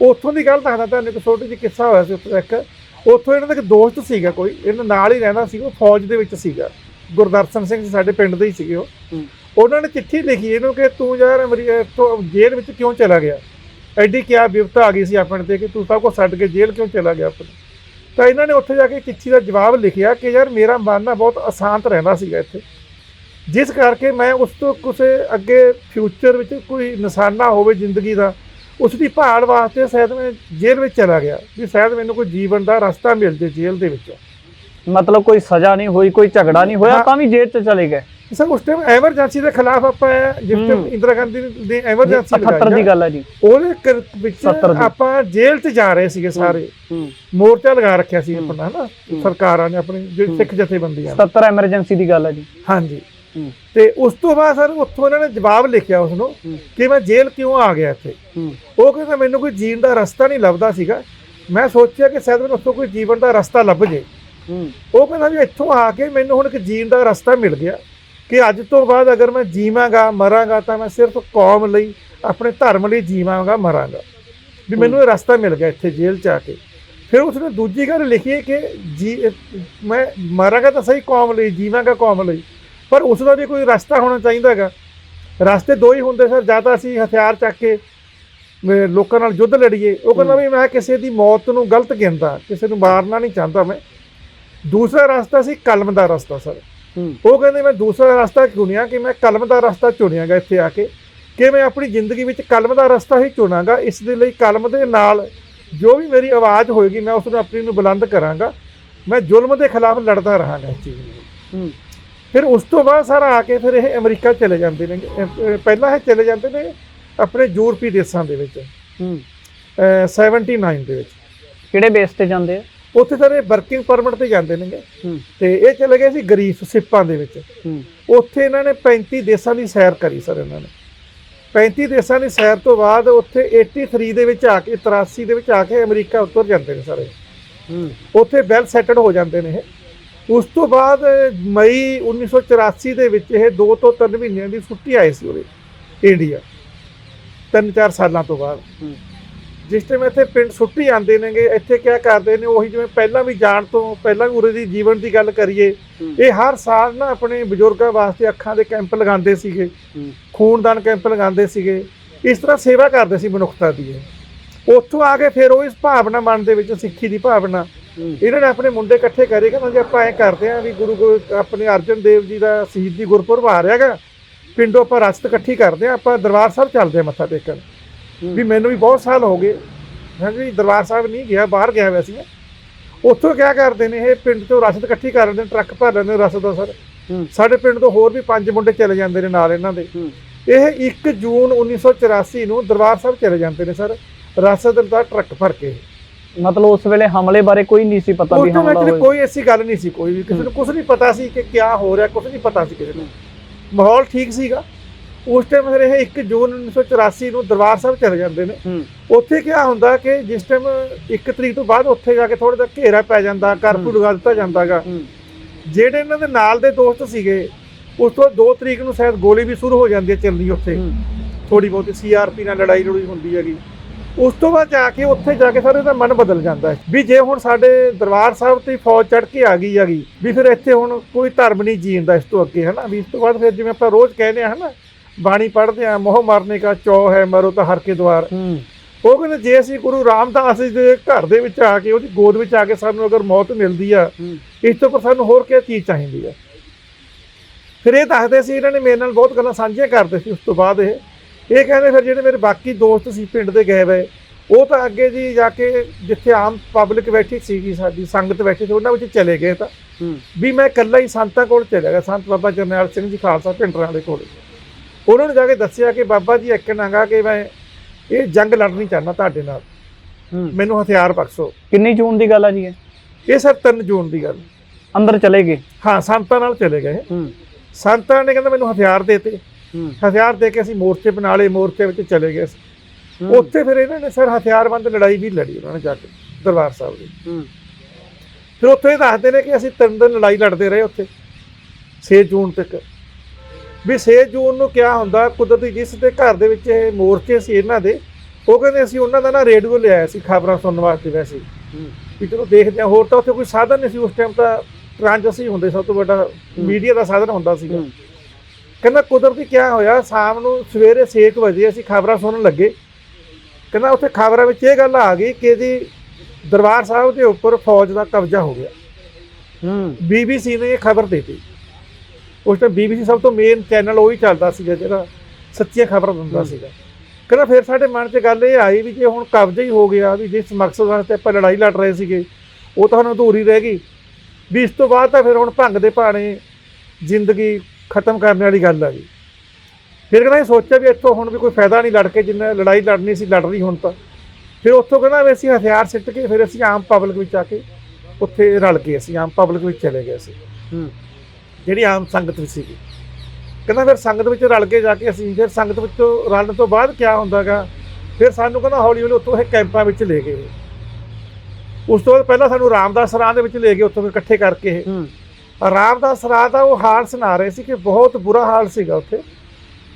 ਉੱਥੋਂ ਦੀ ਗੱਲ ਦੱਸਦਾ ਤੁਹਾਨੂੰ ਇੱਕ ਛੋਟੀ ਜਿਹੀ ਕਿੱਸਾ ਹੋਇਆ ਸੀ ਉੱਥੇ ਇੱਕ। ਉੱਥੋਂ ਇਹਨਾਂ ਦਾ ਇੱਕ ਦੋਸਤ ਸੀਗਾ ਕੋਈ ਇਹਨਾਂ ਨਾਲ ਹੀ ਰਹਿੰਦਾ ਸੀ ਉਹ ਫੌਜ ਦੇ ਵਿੱਚ ਸੀਗਾ। ਗੁਰਦਰਸ਼ਨ ਸਿੰਘ ਜੀ ਸਾਡੇ ਪਿੰਡ ਦੇ ਹੀ ਸੀਗੇ ਉਹ। ਉਹਨਾਂ ਨੇ ਚਿੱਠੀ ਲਿਖੀ ਇਹਨੂੰ ਕਿ ਤੂੰ ਯਾਰ ਅਮਰੀ- ਇੱਥੋਂ ਜੇਲ੍ਹ ਵਿੱਚ ਕਿਉਂ ਚਲਾ ਗਿਆ? ਐਡੀ ਕਿਆ ਬਿਪਤਾ ਆ ਗਈ ਸੀ ਆਪਣੇ ਤੇ ਕਿ ਤੂੰ ਸਭ ਕੁਛ ਛੱਡ ਕੇ ਜੇਲ੍ਹ ਕਿਉਂ ਚਲਾ ਗਿਆ ਆਪਣੇ? ਤਾਂ ਇਹਨਾਂ ਨੇ ਉੱਥੇ ਜਾ ਕੇ ਚਿੱਠੀ ਦਾ ਜਵਾਬ ਲਿਖਿਆ ਕਿ ਯਾਰ ਮੇਰਾ ਮਨ ਨਾ ਬਹੁਤ ਅਸ਼ਾਂਤ ਰਹਿੰਦਾ ਸੀਗਾ ਇੱਥੇ। ਜਿਸ ਕਰਕੇ ਮੈਂ ਉਸ ਤੋਂ ਕਿਸੇ ਅੱਗੇ ਫਿਊਚਰ ਵਿੱਚ ਕੋਈ ਨਿਸ਼ਾਨਾ ਹੋਵੇ ਜ਼ਿੰਦਗੀ ਦਾ ਉਸ ਦੀ ਭਾਲ ਵਾਸਤੇ ਸ਼ਾਇਦ ਮੈਂ ਜੇਲ੍ਹ ਵਿੱਚ ਚਲਾ ਗਿਆ ਵੀ ਸ਼ਾਇਦ ਮੈਨੂੰ ਕੋਈ ਜੀਵਨ ਦਾ ਰਸਤਾ ਮਿਲ ਜੇ ਜੇਲ੍ਹ ਦੇ ਵਿੱਚ। ਮਤਲਬ ਕੋਈ ਸਜ਼ਾ ਨਹੀਂ ਹੋਈ ਕੋਈ ਝਗੜਾ ਨਹੀਂ ਹੋਇਆ। ਤਾਂ ਵੀ ਜੇਲ੍ਹ 'ਚ ਚਲੇ ਗਏ? ਸਰ ਉਸ ਟਾਈਮ ਐਮਰਜੈਂਸੀ ਦੇ ਖਿਲਾਫ ਆਪਾਂ ਜਿਸ ਟਾਈਮ। ਇੰਦਰਾ ਗਾਂਧੀ ਨੇ ਐਮਰਜੈਂਸੀ 78 ਦੀ ਗੱਲ ਹੈ ਜੀ। ਉਹਦੇ ਵਿੱਚ 70 ਦੀ। ਆਪਾਂ ਜੇਲ੍ਹ 'ਚ ਜਾ ਰਹੇ ਸੀਗੇ ਸਾਰੇ। ਮੋਰਚਾ ਲਗਾ ਰੱਖਿਆ ਸੀ। ਆਪਣਾ ਹਨਾ। ਸਰਕਾਰਾਂ ਨੇ ਆਪਣੀ ਜਿਹੜੀ। ਸਿੱਖ ਜਥੇਬੰਦੀਆਂ 77 ਐਮਰਜੈਂਸੀ ਦੀ ਗੱਲ ਹੈ ਜੀ। ਹਾਂਜੀ। ਤੇ ਉਸ ਤੋਂ ਬਾਅਦ ਸਰ ਉੱਥੋਂ ਇਹਨਾਂ ਨੇ ਜਵਾਬ ਲਿਖਿਆ ਉਸ ਨੂੰ ਕਿ ਮੈਂ ਜੇਲ੍ਹ ਕਿਉਂ ਆ ਗਿਆ ਇੱਥੇ? ਉਹ ਕਹਿੰਦਾ ਮੈਨੂੰ ਕੋਈ ਜੀਣ ਦਾ ਰਸਤਾ ਨਹੀਂ ਲੱਭਦਾ ਸੀਗਾ। ਮੈਂ ਸੋਚਿਆ ਕਿ ਸ਼ਾਇਦ ਮੈਨੂੰ ਉੱਥੋਂ ਕੋਈ ਜੀਵਨ ਦਾ ਰਸਤਾ ਲੱਭ ਜੇ। ਉਹ ਕਹਿੰਦਾ ਵੀ ਇੱਥੋਂ ਆ ਕੇ ਮੈਨੂੰ ਹੁਣ ਇੱਕ ਜੀਣ ਦਾ ਰਸਤਾ ਮਿਲ ਗਿਆ। ਕਿ ਅੱਜ ਤੋਂ ਬਾਅਦ ਅਗਰ ਮੈਂ ਜੀਵਾਂਗਾ, ਮਰਾਂਗਾ, ਤਾਂ ਮੈਂ ਸਿਰਫ ਕੌਮ ਲਈ, ਆਪਣੇ ਧਰਮ ਲਈ ਜੀਵਾਂਗਾ, ਮਰਾਂਗਾ। ਵੀ ਮੈਨੂੰ ਇਹ ਰਸਤਾ ਮਿਲ ਗਿਆ ਇੱਥੇ ਜੇਲ੍ਹ ਚ ਆ ਕੇ। ਫਿਰ ਉਸਨੇ ਦੂਜੀ ਗੱਲ ਲਿਖੀ ਹੈ ਕਿ ਜੀ, ਮੈਂ ਮਰਾਂਗਾ ਤਾਂ ਸਹੀ ਕੌਮ ਲਈ, ਜੀਵਾਂਗਾ ਕੌਮ ਲਈ, ਪਰ ਉਸ ਦਾ ਵੀ ਕੋਈ ਰਸਤਾ ਹੋਣਾ ਚਾਹੀਦਾ ਹੈਗਾ। ਰਸਤੇ ਦੋ ਹੀ ਹੁੰਦੇ ਸਰ ਜਾਂ ਤਾਂ ਅਸੀਂ ਹਥਿਆਰ ਚੱਕ ਕੇ ਲੋਕਾਂ ਨਾਲ ਯੁੱਧ ਲੜੀਏ। ਉਹ ਕਹਿੰਦਾ ਵੀ ਮੈਂ ਕਿਸੇ ਦੀ ਮੌਤ ਨੂੰ ਗਲਤ ਗਿਣਦਾ, ਕਿਸੇ ਨੂੰ ਮਾਰਨਾ ਨਹੀਂ ਚਾਹੁੰਦਾ ਮੈਂ। ਦੂਸਰਾ ਰਸਤਾ ਸੀ ਕਲਮ ਦਾ ਰਸਤਾ, ਸਰ। ਉਹ ਕਹਿੰਦੇ ਮੈਂ ਦੂਸਰਾ ਰਸਤਾ ਚੁਣਿਆ ਕਿ ਮੈਂ ਕਲਮ ਦਾ ਰਸਤਾ ਚੁਣਿਆਗਾ ਇੱਥੇ ਆ ਕੇ ਕਿ ਮੈਂ ਆਪਣੀ ਜ਼ਿੰਦਗੀ ਵਿੱਚ ਕਲਮ ਦਾ ਰਸਤਾ ਹੀ ਚੁਣਾਂਗਾ ਇਸ ਦੇ ਲਈ ਕਲਮ ਦੇ ਨਾਲ ਜੋ ਵੀ ਮੇਰੀ ਆਵਾਜ਼ ਹੋਏਗੀ ਮੈਂ ਉਸ ਨੂੰ ਆਪਣੀ ਨੂੰ ਬੁਲੰਦ ਕਰਾਂਗਾ ਮੈਂ ਜ਼ੁਲਮ ਦੇ ਖਿਲਾਫ ਲੜਦਾ ਰਹਾਂਗਾ ਇਸ ਚੀਜ਼ ਹੂੰ। ਫਿਰ ਉਸ ਤੋਂ ਬਾਅਦ ਸਰ ਆ ਕੇ ਫਿਰ ਇਹ ਅਮਰੀਕਾ ਚਲੇ ਜਾਂਦੇ ਨੇ। ਪਹਿਲਾਂ ਇਹ ਚਲੇ ਜਾਂਦੇ ਨੇ ਆਪਣੇ ਯੂਰਪੀ ਦੇਸ਼ਾਂ ਦੇ ਵਿੱਚ। ਹੂੰ। ਅਹ, 79 ਦੇ ਵਿੱਚ। ਕਿਹੜੇ ਬੇਸ ਤੇ ਜਾਂਦੇ ਆ? ਉੱਥੇ ਸਰ ਇਹ ਵਰਕਿੰਗ ਪਰਮਿਟ ਤੇ ਜਾਂਦੇ ਨੇਗੇ। ਤੇ ਇਹ ਚਲੇ ਗਏ ਸੀ ਗਰੀਸ ਸਿੱਪਾਂ ਦੇ ਵਿੱਚ। ਉੱਥੇ ਇਹਨਾਂ ਨੇ 35 ਦੇਸ਼ਾਂ ਦੀ ਸੈਰ ਕਰੀ ਸਰ ਇਹਨਾਂ ਨੇ। 35 ਦੇਸ਼ਾਂ ਦੀ ਸੈਰ ਤੋਂ ਬਾਅਦ ਉੱਥੇ 83 ਦੇ ਵਿੱਚ ਆ ਕੇ 83 ਦੇ ਵਿੱਚ ਆ ਕੇ ਅਮਰੀਕਾ ਉੱਤਰ ਜਾਂਦੇ ਨੇ ਸਾਰੇ। ਉੱਥੇ ਵੈਲ ਸੈਟਲਡ ਹੋ ਜਾਂਦੇ ਨੇ ਇਹ। ਉਸ ਤੋਂ ਬਾਅਦ ਮਈ 1984 ਦੇ ਵਿੱਚ ਇਹ 2 ਤੋਂ 3 ਮਹੀਨਿਆਂ ਦੀ ਛੁੱਟੀ ਆਏ ਸੀ ਉਰੇ ਇੰਡੀਆ। ਤਿੰਨ ਚਾਰ ਸਾਲਾਂ ਤੋਂ ਬਾਅਦ। ਜਿਸ ਟਾਈਮ ਇੱਥੇ ਪਿੰਡ ਛੁੱਟੀ ਆਉਂਦੇ ਨੇਗੇ ਇੱਥੇ ਕੀ ਕਰਦੇ ਨੇ ਉਹੀ ਜਿਵੇਂ ਪਹਿਲਾਂ ਵੀ ਜਾਣ ਤੋਂ ਪਹਿਲਾਂ ਵੀ ਉਰੇ ਦੀ ਜੀਵਨ ਦੀ ਗੱਲ ਕਰੀਏ ਇਹ ਹਰ ਸਾਲ ਨਾ ਆਪਣੇ ਬਜ਼ੁਰਗਾਂ ਵਾਸਤੇ ਅੱਖਾਂ ਦੇ ਕੈਂਪ ਲਗਾਉਂਦੇ ਸੀਗੇ ਖੂਨਦਾਨ ਕੈਂਪ ਲਗਾਉਂਦੇ ਸੀਗੇ ਇਸ ਤਰ੍ਹਾਂ ਸੇਵਾ ਕਰਦੇ ਸੀ ਮਨੁੱਖਤਾ ਦੀ ਉੱਥੋਂ ਆ ਕੇ ਫਿਰ ਉਹ ਇਸ ਭਾਵਨਾ ਮਨ ਦੇ ਵਿੱਚ ਸਿੱਖੀ ਦੀ ਭਾਵਨਾ ਇਹਨਾਂ ਨੇ ਆਪਣੇ ਮੁੰਡੇ ਇਕੱਠੇ ਕਰੇ ਕਹਿੰਦੇ ਜੇ ਆਪਾਂ ਐ ਕਰਦੇ ਆਂ ਵੀ ਗੁਰੂ ਆਪਣੇ ਅਰਜਨ ਦੇਵ ਜੀ ਦਾ ਸ਼ਹੀਦੀ ਗੁਰਪੁਰਬ ਆ ਰਿਹਾਗਾ ਪਿੰਡੋਂ ਆਪਾਂ ਰਸਤ ਇਕੱਠੀ ਕਰਦੇ ਆਂ ਆਪਾਂ ਦਰਬਾਰ ਸਾਹਿਬ ਚੱਲਦੇ ਆਂ ਮੱਥਾ ਟੇਕਣ। ਵੀ ਮੈਨੂੰ ਵੀ ਬਹੁਤ ਸਾਲ ਹੋ ਗਏ। ਹਾਂਜੀ ਦਰਬਾਰ ਸਾਹਿਬ ਨਹੀਂ ਗਿਆ ਬਾਹਰ ਗਿਆ ਹੋਇਆ ਸੀ ਉੱਥੋਂ ਕਿਆ ਕਰਦੇ ਨੇ ਇਹ ਪਿੰਡ ਤੋਂ ਰਸਦ ਇਕੱਠੀ ਕਰ ਲੈਂਦੇ ਨੇ ਟਰੱਕ ਭਰ ਲੈਂਦੇ ਰਸਦ ਦਾ ਸਰ। ਸਾਡੇ ਪਿੰਡ ਤੋਂ ਹੋਰ ਵੀ ਪੰਜ ਮੁੰਡੇ ਚਲੇ ਜਾਂਦੇ ਨੇ ਨਾਲ ਇਹਨਾਂ ਦੇ। ਇਹ 1 ਜੂਨ 1984 ਨੂੰ ਦਰਬਾਰ ਸਾਹਿਬ ਚਲੇ ਜਾਂਦੇ ਨੇ ਸਰ ਰਸਦ ਦਾ ਟਰੱਕ ਭਰ ਕੇ। ਮਤਲਬ ਉਸ ਵੇਲੇ ਹਮਲੇ ਬਾਰੇ ਕੋਈ ਨਹੀਂ ਸੀ ਪਤਾ ਵੀ ਹਮਲਾ ਹੋਇਆ। ਕੋਈ ਐਸੀ ਗੱਲ ਨਹੀਂ ਸੀ ਕੋਈ ਵੀ ਕਿਸੇ ਨੂੰ ਕੁਝ ਨਹੀਂ ਪਤਾ ਸੀ ਕਿ ਕੀ ਹੋ ਰਿਹਾ ਕੁਝ ਨਹੀਂ ਪਤਾ ਸੀ ਕਿਸੇ ਨੂੰ। ਮਾਹੌਲ ਠੀਕ ਸੀਗਾ। ਉਸ ਟਾਈਮ ਫਿਰ ਇਹ 1 ਜੂਨ 1984 ਨੂੰ ਦਰਬਾਰ ਸਾਹਿਬ ਚਲੇ ਜਾਂਦੇ ਨੇ। ਉੱਥੇ ਕੀ ਹੁੰਦਾ ਕਿ ਜਿਸ ਟਾਈਮ 1 ਤਰੀਕ ਤੋਂ ਬਾਅਦ ਉੱਥੇ ਜਾ ਕੇ ਥੋੜਾ ਜਿਹਾ ਘੇਰਾ ਪੈ ਜਾਂਦਾ ਕਰਫਿਊ ਲਗਾ ਦਿੱਤਾ ਜਾਂਦਾਗਾ। ਜਿਹੜੇ ਇਹਨਾਂ ਦੇ ਨਾਲ ਦੇ ਦੋਸਤ ਸੀਗੇ ਉਸ ਤੋਂ 2 ਤਰੀਕ ਨੂੰ ਸ਼ਾਇਦ ਗੋਲੀ ਵੀ ਸ਼ੁਰੂ ਹੋ ਜਾਂਦੀ ਹੈ ਚੱਲਣੀ ਉੱਥੇ। ਥੋੜੀ ਬਹੁਤੀ ਸੀਆਰਪੀ ਨਾਲ ਲੜਾਈ ਲੜੂਈ ਹੁੰਦੀ ਹੈਗੀ। ਉਸ ਤੋਂ ਬਾਅਦ ਜਾ ਕੇ ਉੱਥੇ ਜਾ ਕੇ ਸਾਰੇ ਦਾ ਮਨ ਬਦਲ ਜਾਂਦਾ ਹੈ। ਵੀ ਜੇ ਹੁਣ ਸਾਡੇ ਦਰਬਾਰ ਸਾਹਿਬ ਤੇ ਫੌਜ ਚੜ ਕੇ ਆ ਗਈ ਹੈਗੀ ਵੀ ਫਿਰ ਇੱਥੇ ਹੁਣ ਕੋਈ ਧਰਮ ਨਹੀਂ ਜੀਂਦਾ ਇਸ ਤੋਂ ਅੱਗੇ ਹਨਾ? ਵੀ ਇਸ ਤੋਂ ਬਾਅਦ ਫਿਰ ਜਿਵੇਂ ਆਪਾਂ ਰੋਜ਼ ਕਹਿੰਦੇ ਆ ਹਨਾ? ਬਾਣੀ ਪੜ੍ਹਦੇ ਆ ਮੋਹ ਮਾਰਨੇ ਕਾ ਚੌ ਹੈ ਮਰੋ ਤਾਂ ਹਰ ਕੇ ਦਵਾਰ। ਉਹ ਕਹਿੰਦੇ ਜੇ ਅਸੀਂ ਗੁਰੂ ਰਾਮਦਾਸ ਜੀ ਦੇ ਘਰ ਦੇ ਵਿੱਚ ਆ ਕੇ ਉਹਦੀ ਗੋਦ ਵਿੱਚ ਆ ਕੇ ਸਾਨੂੰ ਅਗਰ ਮੌਤ ਮਿਲਦੀ ਆ ਇਸ ਤੋਂ ਪਰ ਸਾਨੂੰ ਹੋਰ ਕੀ ਚੀਜ਼ ਚਾਹੀਦੀ ਹੈ ਫਿਰ ਇਹ ਦੱਸਦੇ ਸੀ ਇਹਨਾਂ ਨੇ ਮੇਰੇ ਨਾਲ ਬਹੁਤ ਗੱਲਾਂ ਸਾਂਝੀਆਂ ਕਰਦੇ ਸੀ ਉਸ ਤੋਂ ਬਾਅਦ ਇਹ ਇਹ ਕਹਿੰਦੇ ਫਿਰ ਜਿਹੜੇ ਮੇਰੇ ਬਾਕੀ ਦੋਸਤ ਸੀ ਪਿੰਡ ਦੇ ਗਏ ਵੇ ਉਹ ਤਾਂ ਅੱਗੇ ਜੀ ਜਾ ਕੇ ਜਿੱਥੇ ਆਮ ਪਬਲਿਕ ਬੈਠੀ ਸੀਗੀ ਸਾਡੀ ਸੰਗਤ ਬੈਠੀ ਸੀ ਉਹਨਾਂ ਵਿੱਚ ਚਲੇ ਗਏ ਤਾਂ। ਵੀ ਮੈਂ ਇਕੱਲਾ ਹੀ ਸੰਤਾਂ ਕੋਲ ਚਲਾ ਗਿਆ ਸੰਤ ਬਾਬਾ ਜਰਨੈਲ ਸਿੰਘ ਜੀ ਖਾਲਸਾ ਪਿੰਡਰਾਂ ਦੇ ਕੋਲ। ਉਹਨਾਂ ਨੂੰ ਜਾ ਕੇ ਦੱਸਿਆ ਕਿ ਬਾਬਾ ਜੀ ਇੱਕ ਨਾਗਾ ਕਿ ਮੈਂ ਇਹ ਜੰਗ ਲੜਨੀ ਚਾਹੁੰਦਾ ਤੁਹਾਡੇ ਨਾਲ। ਮੈਨੂੰ ਹਥਿਆਰ ਬਖਸ਼ੋ। ਕਿੰਨੀ ਜੂਨ ਦੀ ਗੱਲ ਆ ਜੀ ਇਹ? ਇਹ ਸਰ 3 ਜੂਨ ਦੀ ਗੱਲ। ਅੰਦਰ ਚਲੇ ਗਏ? ਹਾਂ ਸੰਤਾਂ ਨਾਲ ਚਲੇ ਗਏ। ਸੰਤਾਂ ਨੇ ਕਹਿੰਦਾ ਮੈਨੂੰ ਹਥਿਆਰ ਦੇਤੇ ਹੂੰ। ਹਥਿਆਰ ਦੇ ਕੇ ਅਸੀਂ ਮੋਰਚੇ ਬਣਾ ਲਏ ਮੋਰਚੇ ਵਿੱਚ ਚਲੇ ਗਏ ਉੱਥੇ ਫਿਰ ਇਹਨਾਂ ਨੇ ਸਰ ਹਥਿਆਰਬੰਦ ਲੜਾਈ ਵੀ ਲੜੀ ਉਹਨਾਂ ਨੇ ਜਾ ਕੇ ਦਰਬਾਰ ਸਾਹਿਬ ਦੀ। ਫਿਰ ਉੱਥੇ ਇਹ ਦੱਸਦੇ ਨੇ ਕਿ ਅਸੀਂ ਤਿੰਨ ਦਿਨ ਲੜਾਈ ਲੜਦੇ ਰਹੇ ਉੱਥੇ 6 ਜੂਨ ਤੱਕ। ਵੀ 6 ਜੂਨ ਨੂੰ ਕਿਆ ਹੁੰਦਾ ਕੁਦਰਤੀ ਜਿਸ ਦੇ ਘਰ ਦੇ ਵਿੱਚ ਇਹ ਮੋਰਚੇ ਸੀ ਇਹਨਾਂ ਦੇ ਉਹ ਕਹਿੰਦੇ ਅਸੀਂ ਉਹਨਾਂ ਦਾ ਨਾ ਰੇਡੀਓ ਲਿਆਇਆ ਸੀ ਖਬਰਾਂ ਸੁਣਨ ਵਾਸਤੇ ਵੈਸੇ। ਵੀ ਚਲੋ ਦੇਖਦੇ ਹਾਂ ਹੋਰ ਤਾਂ ਉੱਥੇ ਕੋਈ ਸਾਧਨ ਨਹੀਂ ਸੀ ਉਸ ਟਾਈਮ ਤਾਂ ਟ੍ਰਾਂਜਸੀ ਹੁੰਦੇ ਸਭ ਤੋਂ ਵੱਡਾ ਮੀਡੀਆ ਦਾ ਸਾਧਨ ਹੁੰਦਾ ਸੀਗਾ। ਹੂੰ। ਕਹਿੰਦਾ ਕੁਦਰਤੀ ਕਿਆ ਹੋਇਆ ਸ਼ਾਮ ਨੂੰ ਸਵੇਰੇ 6 ਵਜੇ ਅਸੀਂ ਖਬਰਾਂ ਸੁਣਨ ਲੱਗੇ। ਕਹਿੰਦਾ ਉੱਥੇ ਖਬਰਾਂ ਵਿੱਚ ਇਹ ਗੱਲ ਆ ਗਈ ਕਿ ਜੀ ਦਰਬਾਰ ਸਾਹਿਬ ਦੇ ਉੱਪਰ ਫੌਜ ਦਾ ਕਬਜ਼ਾ ਹੋ ਗਿਆ। ਹੂੰ। ਬੀਬੀਸੀ ਨੇ ਇਹ ਖਬਰ ਦਿੱਤੀ। ਉਸ ਟਾਈਮ ਬੀਬੀਸੀ ਸਭ ਤੋਂ ਮੇਨ ਚੈਨਲ ਉਹੀ ਚੱਲਦਾ ਸੀਗਾ ਜਿਹੜਾ ਸੱਚੀਆਂ ਖਬਰਾਂ ਦਿੰਦਾ ਹੂੰ। ਸੀਗਾ। ਕਹਿੰਦਾ ਫਿਰ ਸਾਡੇ ਮਨ 'ਚ ਗੱਲ ਇਹ ਆਈ ਵੀ ਜੇ ਹੁਣ ਕਬਜ਼ਾ ਹੀ ਹੋ ਗਿਆ ਵੀ ਜਿਸ ਮਕਸਦ ਵਾਸਤੇ ਆਪਾਂ ਲੜਾਈ ਲੜ ਰਹੇ ਸੀਗੇ ਉਹ ਤਾਂ ਹੁਣ ਅਧੂਰੀ ਰਹਿ ਗਈ। ਵੀ ਇਸ ਤੋਂ ਬਾਅਦ ਤਾਂ ਫਿਰ ਹੁਣ ਭੰਗ ਦੇ ਭਾਣੇ ਜ਼ਿੰਦਗੀ ਖਤਮ ਕਰਨ ਵਾਲੀ ਗੱਲ ਆ ਜੀ। ਫਿਰ ਕਹਿੰਦਾ ਇਹ ਸੋਚਿਆ ਵੀ ਇੱਥੋਂ ਹੁਣ ਵੀ ਕੋਈ ਫਾਇਦਾ ਨਹੀਂ ਲੜ ਕੇ ਜਿੰਨਾ ਲੜਾਈ ਲੜਨੀ ਸੀ ਲੜ ਰਹੀ ਹੁਣ ਤਾਂ। ਫਿਰ ਉੱਥੋਂ ਕਹਿੰਦਾ ਵੀ ਅਸੀਂ ਹਥਿਆਰ ਸਿੱਟ ਕੇ ਫਿਰ ਅਸੀਂ ਆਮ ਪਬਲਿਕ ਵਿੱਚ ਆ ਕੇ ਉੱਥੇ ਰਲ ਕੇ ਅਸੀਂ ਆਮ ਪਬਲਿਕ ਵਿੱਚ ਚਲੇ ਗਏ ਸੀ ਹੂੰ। ਜਿਹੜੀ ਆਮ ਸੰਗਤ ਵਿੱਚ ਸੀਗੀ। ਕਹਿੰਦਾ ਫਿਰ ਸੰਗਤ ਵਿੱਚ ਰਲ ਕੇ ਜਾ ਕੇ ਅਸੀਂ ਫਿਰ ਸੰਗਤ ਵਿੱਚੋਂ ਰਲਣ ਤੋਂ ਬਾਅਦ ਕੀ ਹੁੰਦਾਗਾ ਫਿਰ ਸਾਨੂੰ ਕਹਿੰਦਾ ਹੌਲੀ ਹੌਲੀ ਉੱਥੋਂ ਇਹ ਕੈਂਪਾਂ ਵਿੱਚ ਲੈ ਗਏ। ਉਸ ਤੋਂ ਬਾਅਦ ਪਹਿਲਾਂ ਸਾਨੂੰ ਰਾਮਦਾਸ ਸਰਾਂ ਦੇ ਵਿੱਚ ਲੈ ਗਏ ਉੱਥੋਂ ਫਿਰ ਇਕੱਠੇ ਕਰਕੇ। ਇਹ ਹੂੰ ਰਾਮਦਾਸ ਰਾਹ ਦਾ ਉਹ ਹਾਲ ਸੁਣਾ ਰਹੇ ਸੀ ਕਿ ਬਹੁਤ ਬੁਰਾ ਹਾਲ ਸੀਗਾ ਉੱਥੇ।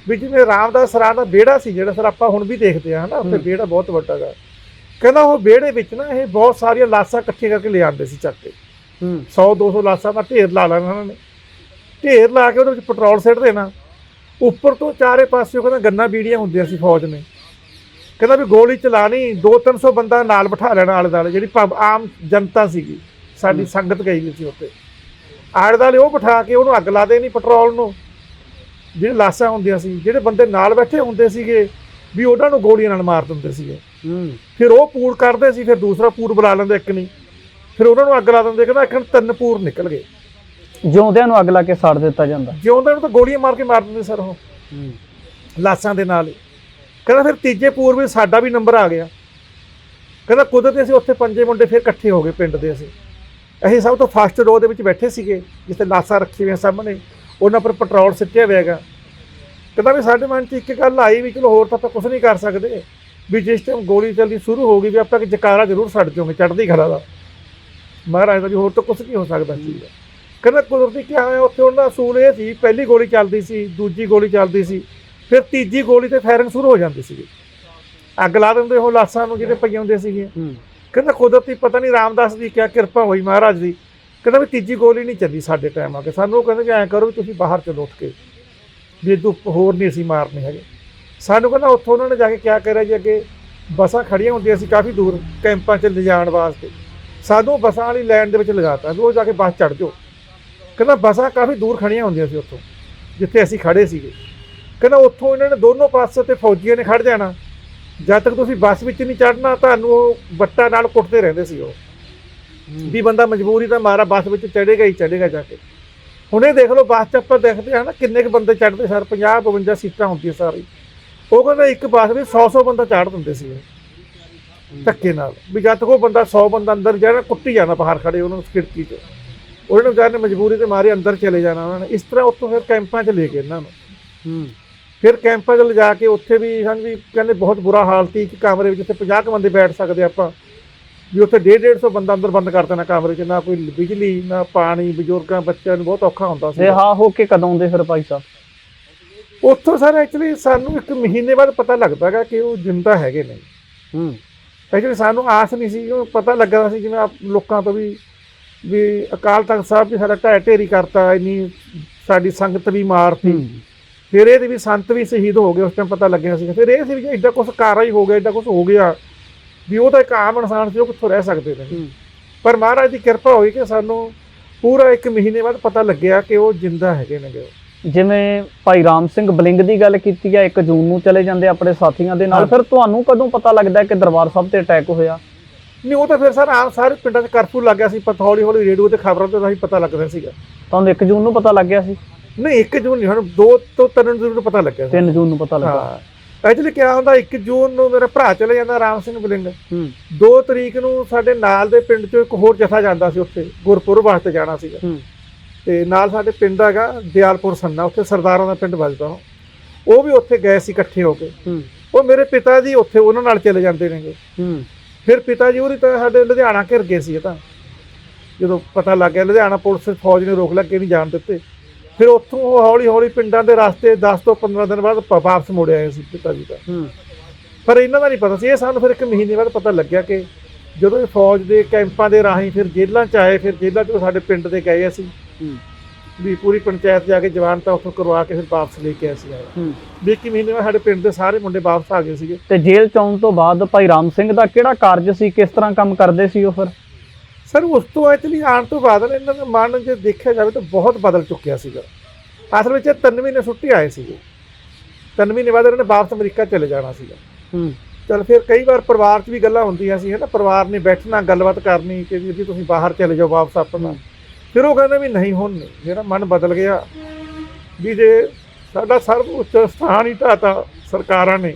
ਵੀ ਜਿਵੇਂ ਰਾਮਦਾਸ ਰਾਹ ਦਾ ਵਿਹੜਾ ਸੀ ਜਿਹੜਾ ਸਰ ਆਪਾਂ ਹੁਣ ਵੀ ਦੇਖਦੇ ਆ ਹਨਾ ਉੱਥੇ ਹੂੰ। ਵਿਹੜਾ ਬਹੁਤ ਵੱਡਾ ਗਾ। ਕਹਿੰਦਾ ਉਹ ਵਿਹੜੇ ਵਿੱਚ ਨਾ ਇਹ ਬਹੁਤ ਸਾਰੀਆਂ ਲਾਸ਼ਾਂ ਇਕੱਠੀਆਂ ਕਰਕੇ ਲੈ ਆਉਂਦੇ ਸੀ ਚੱਕ ਕੇ। ਹੂੰ। 100 200 ਲਾਸ਼ਾਂ ਦਾ ਢੇਰ ਲਾ ਲੈਣਾ ਉਹਨਾਂ ਨੇ। ਢੇਰ ਲਾ ਕੇ ਉਹਦੇ ਵਿੱਚ ਪੈਟਰੋਲ ਸਿੱਟ ਦੇਣਾ। ਉੱਪਰ ਤੋਂ ਚਾਰੇ ਪਾਸਿਓਂ ਕਹਿੰਦਾ ਗੰਨਾ ਬੀੜੀਆਂ ਹੁੰਦੀਆਂ ਸੀ ਫੌਜ ਨੇ। ਕਹਿੰਦਾ ਵੀ ਗੋਲੀ ਚਲਾਣੀ 2-300 ਬੰਦਾ ਨਾਲ ਬਿਠਾ ਲੈਣਾ ਆਲੇ ਦੁਆਲੇ ਜਿਹੜੀ ਆਮ ਜਨਤਾ ਸੀਗੀ ਸਾਡੀ। ਸੰਗਤ ਗਈ ਸੀ ਉੱਥੇ। ਆਲੇ ਦੁਆਲੇ ਉਹ ਬਿਠਾ ਕੇ ਉਹਨੂੰ ਅੱਗ ਲਾ ਦੇਣੀ ਪੈਟਰੋਲ ਨੂੰ। ਜਿਹੜੇ ਲਾਸ਼ਾਂ ਹੁੰਦੀਆਂ ਸੀ ਜਿਹੜੇ ਬੰਦੇ ਨਾਲ ਬੈਠੇ ਹੁੰਦੇ ਸੀਗੇ ਵੀ ਉਹਨਾਂ ਨੂੰ ਗੋਲੀਆਂ ਨਾਲ ਮਾਰ ਦਿੰਦੇ ਸੀਗੇ। ਫਿਰ ਉਹ ਪੂਰ ਕੱਢਦੇ ਸੀ ਫਿਰ ਦੂਸਰਾ ਪੂਰ ਬੁਲਾ ਲੈਂਦੇ ਇੱਕ ਨਹੀਂ। ਫਿਰ ਉਹਨਾਂ ਨੂੰ ਅੱਗ ਲਾ ਦਿੰਦੇ ਕਹਿੰਦਾ ਇੱਕ ਨੂੰ ਤਿੰਨ ਪੂਰ ਨਿਕਲ ਗਏ। ਜਿਉਂਦਿਆਂ ਨੂੰ ਅੱਗ ਲਾ ਕੇ ਸਾੜ ਦਿੱਤਾ ਜਾਂਦਾ। ਜਿਉਂਦੇ ਨੂੰ ਤਾਂ ਗੋਲੀਆਂ ਮਾਰ ਕੇ ਮਾਰ ਦਿੰਦੇ ਸਰ ਉਹ। ਹੂੰ। ਲਾਸਾਂ ਦੇ ਨਾਲ। ਹੀ ਕਹਿੰਦਾ ਫਿਰ ਤੀਜੇ ਪੂਰ ਵਿੱਚ ਸਾਡਾ ਵੀ ਨੰਬਰ ਆ ਗਿਆ। ਕਹਿੰਦਾ ਕੁਦਰਤੀ ਅਸੀਂ ਉੱਥੇ ਪੰਜੇ ਮੁੰਡੇ ਫਿਰ ਇਕੱਠੇ ਹੋ ਗਏ ਪਿੰਡ ਦੇ ਅਸੀਂ। ਅਸੀਂ ਸਭ ਤੋਂ ਫਸਟ ਰੋ ਦੇ ਵਿੱਚ ਬੈਠੇ ਸੀਗੇ ਜਿੱਥੇ ਲਾਸਾਂ ਰੱਖੀ ਹੋਈਆਂ ਸਾਹਮਣੇ। ਉਹਨਾਂ ਪਰ ਪੈਟਰੋਲ ਸਿੱਟਿਆ ਹੋਇਆ ਹੈਗਾ। ਕਹਿੰਦਾ ਵੀ ਸਾਡੇ ਮਨ 'ਚ ਇੱਕ ਗੱਲ ਆਈ ਵੀ ਚਲੋ ਹੋਰ ਤਾਂ ਆਪਾਂ ਕੁਝ ਨਹੀਂ ਕਰ ਸਕਦੇ। ਵੀ ਜਿਸ ਟਾਈਮ ਗੋਲੀ ਚੱਲਦੀ ਸ਼ੁਰੂ ਹੋ ਗਈ ਵੀ ਆਪਾਂ ਕਿ ਜਕਾਰਾ ਜ਼ਰੂਰ ਛੱਡ ਜਾਓਗੇ ਚੜ੍ਹਦੀ ਕਲਾ ਦਾ। ਮਹਾਰਾਜ ਦਾ ਵੀ ਹੋਰ ਤਾਂ ਕੁਝ ਨਹੀਂ ਹੋ ਸਕਦਾ ਚੀਜ਼ ਦਾ ਕਹਿੰਦਾ ਕੁਦਰਤੀ ਕੀ ਹੋਇਆ ਉੱਥੇ ਉਹਨਾਂ ਦਾ ਅਸੂਲ ਇਹ ਸੀ ਪਹਿਲੀ ਗੋਲੀ ਚੱਲਦੀ ਸੀ ਦੂਜੀ ਗੋਲੀ ਚੱਲਦੀ ਸੀ ਫਿਰ ਤੀਜੀ ਗੋਲੀ ਤੇ ਫਾਇਰਿੰਗ ਸ਼ੁਰੂ ਹੋ ਜਾਂਦੀ ਸੀਗੀ। ਅੱਗ ਲਾ ਦਿੰਦੇ ਉਹ ਲਾਸਾਂ ਨੂੰ ਜਿਹੜੇ ਪਈਆਂ ਹੁੰਦੀਆਂ ਸੀਗੀਆਂ ਹੂੰ। ਕਹਿੰਦਾ ਕੁਦਰਤੀ ਪਤਾ ਨਹੀਂ ਰਾਮਦਾਸ ਦੀ ਕਿਆ ਕਿਰਪਾ ਹੋਈ ਮਹਾਰਾਜ ਦੀ। ਕਹਿੰਦਾ ਵੀ ਤੀਜੀ ਗੋਲੀ ਨਹੀਂ ਚੱਲੀ ਸਾਡੇ ਟਾਈਮ ਆ ਕੇ। ਸਾਨੂੰ ਉਹ ਕਹਿੰਦੇ ਕਿ ਐਂ ਕਰੋ ਵੀ ਤੁਸੀਂ ਬਾਹਰ ਚਲੋ ਉੱਠ ਕੇ। ਵੀ ਤੋਂ ਹੋਰ ਨਹੀਂ ਅਸੀਂ ਮਾਰਨੇ ਹੈਗੇ। ਸਾਨੂੰ ਕਹਿੰਦਾ ਉੱਥੋਂ ਉਹਨਾਂ ਨੇ ਜਾ ਕੇ ਕਿਆ ਕਰਿਆ ਜੀ ਅੱਗੇ? ਬੱਸਾਂ ਖੜੀਆਂ ਹੁੰਦੀਆਂ ਸੀ ਕਾਫੀ ਦੂਰ ਕੈਂਪਾਂ 'ਚ ਲਿਜਾਣ ਵਾਸਤੇ। ਸਾਨੂੰ ਬੱਸਾਂ ਵਾਲੀ ਲਾਈਨ ਦੇ ਵਿੱਚ ਲਗਾਤਾ ਵੀ ਉਹ ਜਾ ਕੇ ਬੱਸ ਚੜ੍ਹ ਜਾਓ। ਕਹਿੰਦਾ ਬੱਸਾਂ ਕਾਫੀ ਦੂਰ ਖੜੀਆਂ ਹੁੰਦੀਆਂ ਸੀ ਉੱਥੋਂ ਜਿੱਥੇ ਅਸੀਂ ਖੜੇ ਸੀਗੇ। ਕਹਿੰਦਾ ਉੱਥੋਂ ਇਹਨਾਂ ਨੇ ਦੋਨੋਂ ਪਾਸੇ ਤੇ ਫੌਜੀਆਂ ਨੇ ਖੜ ਜਾਣਾ। ਜਦ ਤੱਕ ਤੁਸੀਂ ਬੱਸ ਵਿੱਚ ਨਹੀਂ ਚੜ੍ਹਨਾ ਤੁਹਾਨੂੰ ਉਹ ਬੱਟਾ ਨਾਲ ਕੁੱਟਦੇ ਰਹਿੰਦੇ ਸੀ ਉਹ। ਵੀ ਬੰਦਾ ਮਜਬੂਰੀ ਦਾ ਮਾਰਾ ਬੱਸ ਵਿੱਚ ਚੜੇਗਾ ਹੀ ਚੜੇਗਾ ਜਾ ਕੇ। ਹੁਣ ਇਹ ਦੇਖ ਲਓ ਬੱਸ 'ਚ ਆਪਾਂ ਦੇਖਦੇ ਹਾਂ ਨਾ ਕਿੰਨੇ ਕੁ ਬੰਦੇ ਚੜ੍ਹਦੇ ਸਰ 50 52 ਸੀਟਾਂ ਹੁੰਦੀਆਂ ਸਾਰੀ। ਉਹ ਕਹਿੰਦਾ ਇੱਕ ਬੱਸ ਵਿੱਚ 100 100 ਬੰਦਾ ਚੜ੍ਹ ਦਿੰਦੇ ਸੀ। ਧੱਕੇ ਨਾਲ। ਵੀ ਜਦ ਤੱਕ ਉਹ ਬੰਦਾ 100 ਬੰਦਾ ਅੰਦਰ ਜਾਣਾ ਕੁੱਟੀ ਜਾਣਾ ਬਾਹਰ ਖੜੇ ਉਹਨਾਂ ਨੂੰ ਖਿੜਕੀ 'ਚ। ਉਹਨਾਂ ਨੇ ਵਿਚਾਰੇ ਨੇ ਮਜਬੂਰੀ ਦੇ ਮਾਰੇ ਅੰਦਰ ਚਲੇ ਜਾਣਾ ਉਹਨਾਂ ਨੇ। ਇਸ ਤਰ੍ਹਾਂ ਉੱਥੋਂ ਫਿਰ ਕੈਂਪਾਂ 'ਚ ਲੈ ਗਏ ਇਹਨਾਂ ਨੂੰ। ਹੂੰ। ਫਿਰ ਕੈਂਪਾਂ 'ਚ ਲਿਜਾ ਕੇ ਉੱਥੇ ਵੀ ਹਾਂਜੀ ਕਹਿੰਦੇ ਬਹੁਤ ਬੁਰਾ ਹਾਲ ਸੀ ਕਿ ਕਮਰੇ ਵਿੱਚ ਉੱਥੇ 50 ਕੁ ਬੰਦੇ ਬੈਠ ਸਕਦੇ ਆਪਾਂ। ਵੀ ਉੱਥੇ 1.5 150 ਬੰਦਾ ਅੰਦਰ ਬੰਦ ਕਰ ਦੇਣਾ ਕਮਰੇ 'ਚ ਨਾ ਕੋਈ ਬਿਜਲੀ ਨਾ ਪਾਣੀ ਬਜ਼ੁਰਗਾਂ ਬੱਚਿਆਂ ਨੂੰ ਬਹੁਤ ਔਖਾ ਹੁੰਦਾ ਸੀ। ਰਿਹਾ ਹੋ ਕੇ ਕਦੋਂ ਦੇ ਫਿਰ ਭਾਈ ਸਾਹਿਬ? ਉੱਥੋਂ ਸਰ ਐਕਚੁਅਲੀ ਸਾਨੂੰ ਇੱਕ ਮਹੀਨੇ ਬਾਅਦ ਪਤਾ ਲੱਗਦਾ ਹੈਗਾ ਕਿ ਉਹ ਜਿੰਦਾ ਹੈਗੇ ਨੇ। ਹੂੰ। ਐਕਚੁਅਲੀ ਸਾਨੂੰ ਆਸ ਨਹੀਂ ਸੀ ਉਹ ਪਤਾ ਲੱਗਾ ਸੀ ਜਿਵੇਂ ਆਪ ਲੋਕਾਂ ਤੋਂ ਵੀ ਵੀ ਅਕਾਲ ਤਖਤ ਸਾਹਿਬ ਵੀ ਸਾਡਾ ਢਹਿ ਢੇਰੀ ਕਰਤਾ ਇੰਨੀ ਸਾਡੀ ਸੰਗਤ ਵੀ ਮਾਰਤੀ। ਫਿਰ ਇਹਦੇ ਵੀ ਸੰਤ ਵੀ ਸ਼ਹੀਦ ਹੋ ਗਏ ਉਸ ਟਾਈਮ ਪਤਾ ਲੱਗਿਆ ਸੀ ਫਿਰ ਇਹ ਸੀ ਵੀ ਜੇ ਐਡਾ ਕੁਝ ਕਾਰਾ ਹੀ ਹੋ ਗਿਆ ਐਡਾ ਕੁਝ ਹੋ ਗਿਆ ਵੀ ਉਹ ਤਾਂ ਇੱਕ ਆਮ ਇਨਸਾਨ ਸੀ ਉਹ ਕਿੱਥੋਂ ਰਹਿ ਸਕਦੇ ਨੇ। ਪਰ ਮਹਾਰਾਜ ਦੀ ਕਿਰਪਾ ਹੋਈ ਕਿ ਸਾਨੂੰ ਪੂਰਾ ਇੱਕ ਮਹੀਨੇ ਬਾਅਦ ਪਤਾ ਲੱਗਿਆ ਕਿ ਉਹ ਜਿੰਦਾ ਹੈਗੇ ਨੇ ਜਿਵੇਂ ਭਾਈ ਰਾਮ ਸਿੰਘ ਬਲਿੰਗ ਦੀ ਗੱਲ ਕੀਤੀ ਹੈ 1 ਜੂਨ ਨੂੰ ਚਲੇ ਜਾਂਦੇ ਆਪਣੇ ਸਾਥੀਆਂ ਦੇ ਨਾਲ। ਫਿਰ ਤੁਹਾਨੂੰ ਕਦੋਂ ਪਤਾ ਲੱਗਦਾ ਕਿ ਦਰਬਾਰ ਸਾਹਿਬ ਤੇ ਅਟੈਕ ਹੋਇਆ? ਨਹੀਂ ਉਹ ਤਾਂ ਫਿਰ ਸਰ ਆਮ ਸਾਰੇ ਪਿੰਡਾਂ 'ਚ ਕਰਫਿਊ ਲੱਗ ਗਿਆ ਸੀ ਪਤਾ ਹੌਲੀ ਹੌਲੀ ਰੇਡੀਓ ਤੇ ਖਬਰਾਂ ਤੇ ਤਾਂ ਹੀ ਪਤਾ ਲੱਗਦਾ ਸੀਗਾ। ਤੁਹਾਨੂੰ 1 ਜੂਨ ਨੂੰ ਪਤਾ ਲੱਗ ਗਿਆ ਸੀ? ਨਹੀਂ 1 ਜੂਨ ਨਹੀਂ ਹੁਣ 2 ਤੋਂ 3 ਜੂਨ ਨੂੰ ਪਤਾ ਲੱਗਿਆ ਸੀ। 3 ਜੂਨ ਨੂੰ ਪਤਾ ਲੱਗਾ। ਐਕਚੁਅਲੀ ਕਿਆ ਹੁੰਦਾ 1 ਜੂਨ ਨੂੰ ਮੇਰਾ ਭਰਾ ਚਲੇ ਜਾਂਦਾ ਰਾਮ ਸਿੰਘ ਬਲਿੰਗ। ਹੂੰ। 2 ਤਰੀਕ ਨੂੰ ਸਾਡੇ ਨਾਲ ਦੇ ਪਿੰਡ 'ਚੋਂ ਇੱਕ ਹੋਰ ਜਥਾ ਜਾਂਦਾ ਸੀ ਉੱਥੇ ਗੁਰਪੁਰਬ ਵਾਸਤੇ ਜਾਣਾ ਸੀਗਾ। ਹੂੰ। ਤੇ ਨਾਲ ਸਾਡੇ ਪਿੰਡ ਹੈਗਾ ਦਿਆਲਪੁਰ ਸੰਨਾ ਉੱਥੇ ਸਰਦਾਰਾਂ ਦਾ ਪਿੰਡ ਵੱਜਦਾ ਉਹ। ਉਹ ਵੀ ਉੱਥੇ ਗਏ ਸੀ ਇਕੱਠੇ ਹੋ ਕੇ। ਹੂੰ। ਉਹ ਮੇਰੇ ਪਿਤਾ ਜੀ ਉੱਥੇ ਉਹਨਾਂ ਨਾਲ ਚਲੇ ਜਾਂਦੇ ਨੇਗੇ। ਹੂੰ। ਫਿਰ ਪਿਤਾ ਜੀ ਉਹਦੀ ਤਾਂ ਸਾਡੇ ਲੁਧਿਆਣਾ ਘਿਰ ਗਏ ਸੀ ਇਹ ਤਾਂ। ਜਦੋਂ ਪਤਾ ਲੱਗ ਗਿਆ ਲੁਧਿਆਣਾ ਪੁਲਿਸ ਫੌਜ ਨੇ ਰੋਕ ਲੱਗੇ ਨਹੀਂ ਜਾਣ ਦਿੱਤੇ। ਫਿਰ ਉੱਥੋਂ ਉਹ ਹੌਲੀ ਹੌਲੀ ਪਿੰਡਾਂ ਦੇ ਰਸਤੇ 10 ਤੋਂ 15 ਦਿਨ ਬਾਅਦ ਵਾਪਸ ਮੁੜ ਆਏ ਸੀ ਪਿਤਾ ਜੀ ਦਾ ਪਰ ਇਹਨਾਂ ਦਾ ਨਹੀਂ ਪਤਾ ਸੀ। ਇਹ ਸਾਨੂੰ ਫਿਰ ਇੱਕ ਮਹੀਨੇ ਬਾਅਦ ਪਤਾ ਲੱਗਿਆ ਕਿ ਜਦੋਂ ਇਹ ਫੌਜ ਦੇ ਕੈਂਪਾਂ ਦੇ ਰਾਹੀਂ ਫਿਰ ਜੇਲ੍ਹਾਂ 'ਚ ਆਏ ਫਿਰ ਜੇਲ੍ਹਾਂ 'ਚੋਂ ਸਾਡੇ ਪਿੰਡ ਦੇ ਗਏ ਅਸੀਂ। ਵੀ ਪੂਰੀ ਪੰਚਾਇਤ ਜਾ ਕੇ ਜਵਾਨ ਤਾਂ ਉੱਥੋਂ ਕਰਵਾ ਕੇ ਫਿਰ ਵਾਪਸ ਲੈ ਕੇ ਆਏ ਸੀ ਹੂੰ। ਵੀ ਇੱਕ ਮਹੀਨੇ ਬਾਅਦ ਸਾਡੇ ਪਿੰਡ ਦੇ ਸਾਰੇ ਮੁੰਡੇ ਵਾਪਸ ਆ ਗਏ ਸੀਗੇ। ਤੇ ਜੇਲ੍ਹ ਚ ਤੋਂ ਬਾਅਦ ਭਾਈ ਰਾਮ ਸਿੰਘ ਦਾ ਕਿਹੜਾ ਕਾਰਜ ਸੀ? ਕਿਸ ਤਰ੍ਹਾਂ ਕੰਮ ਕਰਦੇ ਸੀ ਉਹ ਫਿਰ? ਸਰ ਉਸ ਤੋਂ ਐਕਚੁਅਲੀ ਆਉਣ ਤੋਂ ਬਾਅਦ ਇਹਨਾਂ ਦਾ ਮਨ ਜੇ ਦੇਖਿਆ ਜਾਵੇ ਤਾਂ ਬਹੁਤ ਬਦਲ ਚੁੱਕਿਆ ਸੀਗਾ। ਅਸਲ ਵਿੱਚ ਤਿੰਨ ਮਹੀਨੇ ਛੁੱਟੀ ਆਏ ਸੀਗੇ। ਤਿੰਨ ਮਹੀਨੇ ਬਾਅਦ ਇਹਨਾਂ ਨੇ ਵਾਪਸ ਅਮਰੀਕਾ ਚਲੇ ਜਾਣਾ ਸੀਗਾ। ਹੂੰ। ਚਲ ਫਿਰ ਕਈ ਵਾਰ ਪਰਿਵਾਰ 'ਚ ਵੀ ਗੱਲਾਂ ਹੁੰਦੀਆਂ ਸੀ ਹੈ ਨਾ? ਪਰਿਵਾਰ ਨੇ ਬੈਠਣਾ ਗੱਲਬਾਤ ਕਰਨੀ ਕਿ ਵੀਰ ਜੀ ਤੁਸੀਂ ਬਾਹਰ ਚਲੇ ਜਾਓ ਵਾਪਸ ਆਪਣਾ। ਫਿਰ ਉਹ ਕਹਿੰਦੇ ਵੀ ਨਹੀਂ ਹੁਣ ਨਹੀਂ। ਮੇਰਾ ਮਨ ਬਦਲ ਗਿਆ ਵੀ ਜੇ ਸਾਡਾ ਸਰਵ ਉੱਚ ਸਥਾਨ ਹੀ ਢਾਤਾ ਸਰਕਾਰਾਂ ਨੇ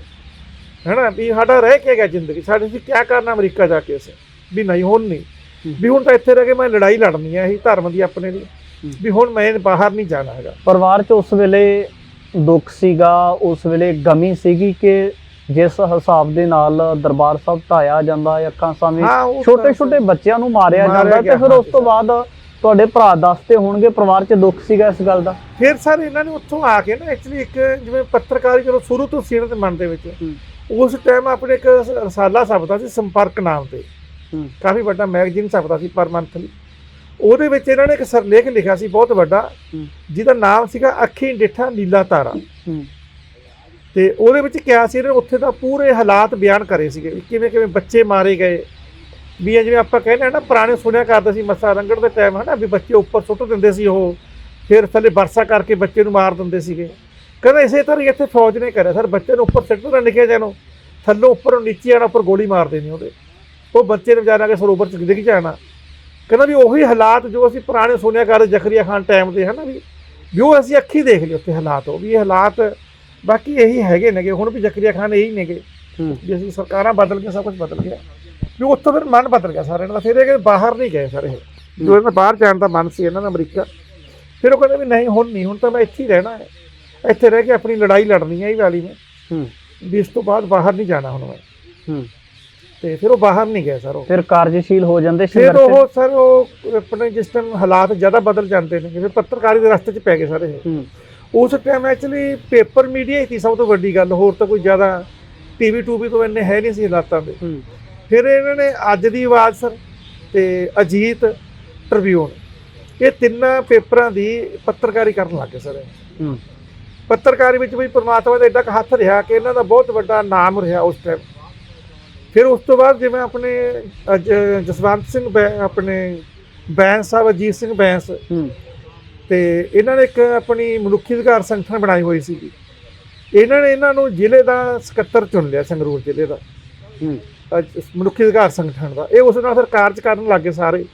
ਹੈਨਾ ਵੀ ਸਾਡਾ ਰਹਿ ਕੇ ਗਿਆ ਜ਼ਿੰਦਗੀ ਸਾਡੇ ਸੀ ਕੀ ਕਰਨਾ ਅਮਰੀਕਾ ਜਾ ਕੇ ਅਸੀਂ? ਵੀ ਨਹੀਂ ਹੁਣ ਨਹੀਂ। ਵੀ ਹੁਣ ਤਾਂ ਇੱਥੇ ਰਹਿ ਕੇ ਮੈਂ ਲੜਾਈ ਲੜਨੀ ਹੈ ਇਹੀ ਧਰਮ ਦੀ ਆਪਣੇ ਲਈ। ਹੂੰ। ਵੀ ਹੁਣ ਮੈਂ ਬਾਹਰ ਨਹੀਂ ਜਾਣਾ ਹੈਗਾ। ਪਰਿਵਾਰ 'ਚ ਉਸ ਵੇਲੇ ਦੁੱਖ ਸੀਗਾ ਉਸ ਵੇਲੇ ਗਮੀ ਸੀਗੀ ਕਿ ਜਿਸ ਹਿਸਾਬ ਦੇ ਨਾਲ ਦਰਬਾਰ ਸਾਹਿਬ ਢਾਇਆ ਜਾਂਦਾ ਅੱਖਾਂ ਸਾਹਮਣੇ ਛੋਟੇ ਤਾਂ- ਛੋਟੇ ਬੱਚਿਆਂ ਨੂੰ ਮਾਰਿਆ ਜਾਂਦਾ ਤੇ ਫਿਰ ਉਸ ਤੋਂ ਬਾਅਦ ਤੁਹਾਡੇ ਭਰਾ ਦੱਸਦੇ ਹੋਣਗੇ ਪਰਿਵਾਰ 'ਚ ਦੁੱਖ ਸੀਗਾ ਇਸ ਗੱਲ ਦਾ ਫਿਰ ਸਰ ਇਹਨਾਂ ਨੇ ਉੱਥੋਂ ਆ ਕੇ ਨਾ ਐਕਚੁਅਲੀ ਇੱਕ ਜਿਵੇਂ ਪੱਤਰਕਾਰੀ ਚਲੋ ਸ਼ੁਰੂ ਤੋਂ ਸੀ ਇਹਨਾਂ ਦੇ ਮਨ ਦੇ ਵਿੱਚ। ਉਸ ਟਾਈਮ ਆਪਣੇ ਇੱਕ ਰਸਾਲਾ ਛਪਦਾ ਸੀ ਸੰਪਰਕ ਨਾਮ ਤੇ। ਕਾਫੀ ਵੱਡਾ ਮੈਗਜ਼ੀਨ ਛਪਦਾ ਸੀ ਪਰ ਮੰਥਲੀ ਉਹਦੇ ਵਿੱਚ ਇਹਨਾਂ ਨੇ ਇੱਕ ਸਰਲੇਖ ਲਿਖਿਆ ਸੀ ਬਹੁਤ ਵੱਡਾ। ਜਿਹਦਾ ਨਾਮ ਸੀਗਾ ਅੱਖੀ ਡਿੱਠਾ ਨੀਲਾ ਤਾਰਾ ਤੇ ਉਹਦੇ ਵਿੱਚ ਕਿਹਾ ਸੀ ਇਹਨੇ ਉੱਥੇ ਦਾ ਪੂਰੇ ਹਾਲਾਤ ਬਿਆਨ ਕਰੇ ਸੀਗੇ ਕਿਵੇਂ ਕਿਵੇਂ ਬੱਚੇ ਮਾਰੇ ਗਏ ਵੀ ਇਹ ਜਿਵੇਂ ਆਪਾਂ ਕਹਿੰਦੇ ਆ ਨਾ ਪੁਰਾਣੇ ਸੁਣਿਆ ਕਰਦੇ ਸੀ ਮੱਸਾ ਰੰਗੜ ਦੇ ਟਾਈਮ ਹਨਾ ਵੀ ਬੱਚੇ ਉੱਪਰ ਸੁੱਟ ਦਿੰਦੇ ਸੀ ਉਹ ਫਿਰ ਥੱਲੇ ਵਰਸਾ ਕਰਕੇ ਬੱਚੇ ਨੂੰ ਮਾਰ ਦਿੰਦੇ ਸੀਗੇ। ਕਹਿੰਦਾ ਇਸੇ ਤਰ੍ਹਾਂ ਹੀ ਇੱਥੇ ਫੌਜ ਨੇ ਕਰਿਆ। ਸਰ ਬੱਚੇ ਨੂੰ ਉੱਪਰ ਸਿੱਟ ਨਿੱਕੇ ਜਿਹੇ ਨੂੰ। ਥੱਲੋਂ ਉੱਪਰੋਂ ਨੀਚੇ ਆਣਾ ਉੱਪਰ ਗੋਲੀ ਮਾਰ ਦੇਣੀ ਉਹਦੇ। ਉਹ ਬੱਚੇ ਨੇ ਵਿਚਾਰਾ ਕੇ ਸਰੋਵਰ ਚ ਡਿੱਗ ਜਾਣਾ। ਕਹਿੰਦਾ ਵੀ ਉਹੀ ਹਾਲਾਤ ਜੋ ਅਸੀਂ ਪੁਰਾਣੇ ਸੁਣਿਆ ਕਰਦੇ ਜ਼ਕਰੀਆ ਖਾਨ ਟਾਈਮ ਦੇ ਹਨਾ ਵੀ ਵੀ ਉਹ ਅਸੀਂ ਅੱਖੀ ਦੇਖ ਲਏ ਉੱਥੇ ਹਾਲਾਤ ਉਹ ਵੀ ਇਹ ਹਾਲਾਤ ਬਾਕੀ ਇਹੀ ਹੈਗੇ ਨੇਗੇ। ਹੁਣ ਵੀ ਜ਼ਕਰੀਆ ਖਾਨ ਇਹੀ ਨੇਗੇ। ਹੂੰ। ਵੀ ਅਸੀਂ ਸਰਕਾਰਾਂ ਬਦਲ ਗਈਆਂ ਸਭ ਕੁਝ ਬਦਲ ਗਿਆ। ਵੀ ਉੱਥੋਂ ਫਿਰ ਮਨ ਬਦਲ ਗਿਆ ਸਾਰਿਆਂ ਦਾ। ਫਿਰ ਇਹ ਕਿ ਬਾਹਰ ਨਹੀਂ ਗਏ ਸਾਰੇ। ਜੋ ਇਹਨਾਂ ਬਾਹਰ ਜਾਣ ਦਾ ਮਨ ਸੀ ਇਹਨਾਂ ਦਾ ਅਮਰੀਕਾ ਫਿਰ ਉਹ ਕਹਿੰਦੇ ਵੀ ਨਹੀਂ ਹੁਣ ਨਹੀਂ ਹੁਣ ਤਾਂ ਮੈਂ ਇੱਥੇ ਹੀ ਰਹਿਣਾ ਹੈ। ਇੱਥੇ ਰਹਿ ਕੇ ਆਪਣੀ ਲੜਾਈ ਲੜਨੀ ਹੈ ਇਹ ਵਾਲੀ ਮੈਂ ਹੂੰ। ਵੀ ਇਸ ਤੋਂ ਬਾਅਦ ਬਾਹਰ ਨਹੀਂ ਜਾਣਾ ਹੁਣ ਮੈਂ। ਹੂੰ। ਤੇ ਫਿਰ ਉਹ ਬਾਹਰ ਨਹੀਂ ਗਏ ਸਰ ਉਹ। ਫਿਰ ਕਾਰਜਸ਼ੀਲ ਹੋ ਜਾਂਦੇ ਫਿਰ ਉਹ ਸਰ ਉਹ ਆਪਣੇ ਜਿਸ ਟਾਈਮ ਹਾਲਾਤ ਜ਼ਿਆਦਾ ਬਦਲ ਜਾਂਦੇ ਨੇ ਜਿਵੇਂ ਪੱਤਰਕਾਰੀ ਦੇ ਰਸਤੇ 'ਚ ਪੈ ਗਏ ਸਾਰੇ। ਇਹ ਹੂੰ। ਉਸ ਟਾਈਮ ਐਕਚੁਅਲੀ ਪੇਪਰ ਮੀਡੀਆ ਹੀ ਸੀ ਸਭ ਤੋਂ ਵੱਡੀ ਗੱਲ। ਹੋਰ ਤਾਂ ਕੋਈ ਜ਼ਿਆਦਾ ਟੀਵੀ ਟੂਬੀ ਤੋਂ ਇੰਨੇ ਹੈ ਨਹੀਂ ਸੀ ਹਾਲਾਤਾਂ ਦੇ। ਹੂੰ। ਫਿਰ ਇਹਨਾਂ ਨੇ ਅੱਜ ਦੀ ਆਵਾਜ਼ ਸਰ ਤੇ ਅਜੀਤ ਟ੍ਰਿਬਿਊਨ ਇਹ ਤਿੰਨਾਂ ਪੇਪਰਾਂ ਦੀ ਪੱਤਰਕਾਰੀ ਕਰਨ ਲੱਗੇ ਸਰ। ਪੱਤਰਕਾਰੀ ਵਿੱਚ ਵੀ ਪ੍ਰਮਾਤਮਾ ਦਾ ਐਡਾ ਕੁ ਹੱਥ ਰਿਹਾ ਕਿ ਇਹਨਾਂ ਦਾ ਬਹੁਤ ਵੱਡਾ ਨਾਮ ਰਿਹਾ ਉਸ ਟਾਈਮ ਫਿਰ ਉਸ ਤੋਂ ਬਾਅਦ ਜਿਵੇਂ ਆਪਣੇ ਜਸਵੰਤ ਸਿੰਘ ਆਪਣੇ ਬੈਂਸ ਸਾਹਿਬ ਅਜੀਤ ਸਿੰਘ ਬੈਂਸ। ਤੇ ਇਹਨਾਂ ਨੇ ਇੱਕ ਆਪਣੀ ਮਨੁੱਖੀ ਅਧਿਕਾਰ ਸੰਗਠਨ ਬਣਾਈ ਹੋਈ ਸੀ ਇਹਨਾਂ ਨੇ ਇਹਨਾਂ ਨੂੰ ਜ਼ਿਲ੍ਹੇ ਦਾ ਸਕੱਤਰ ਚੁਣ ਲਿਆ ਸੰਗਰੂਰ ਜ਼ਿਲ੍ਹੇ ਦਾ। ਮਨੁੱਖੀ ਅਧਿਕਾਰ ਸੰਗਠਨ ਦਾ। ਇਹ ਉਸ ਨਾਲ ਫਿਰ ਕਾਰਜ ਕਰਨ ਲੱਗੇ ਸਾਰੇ।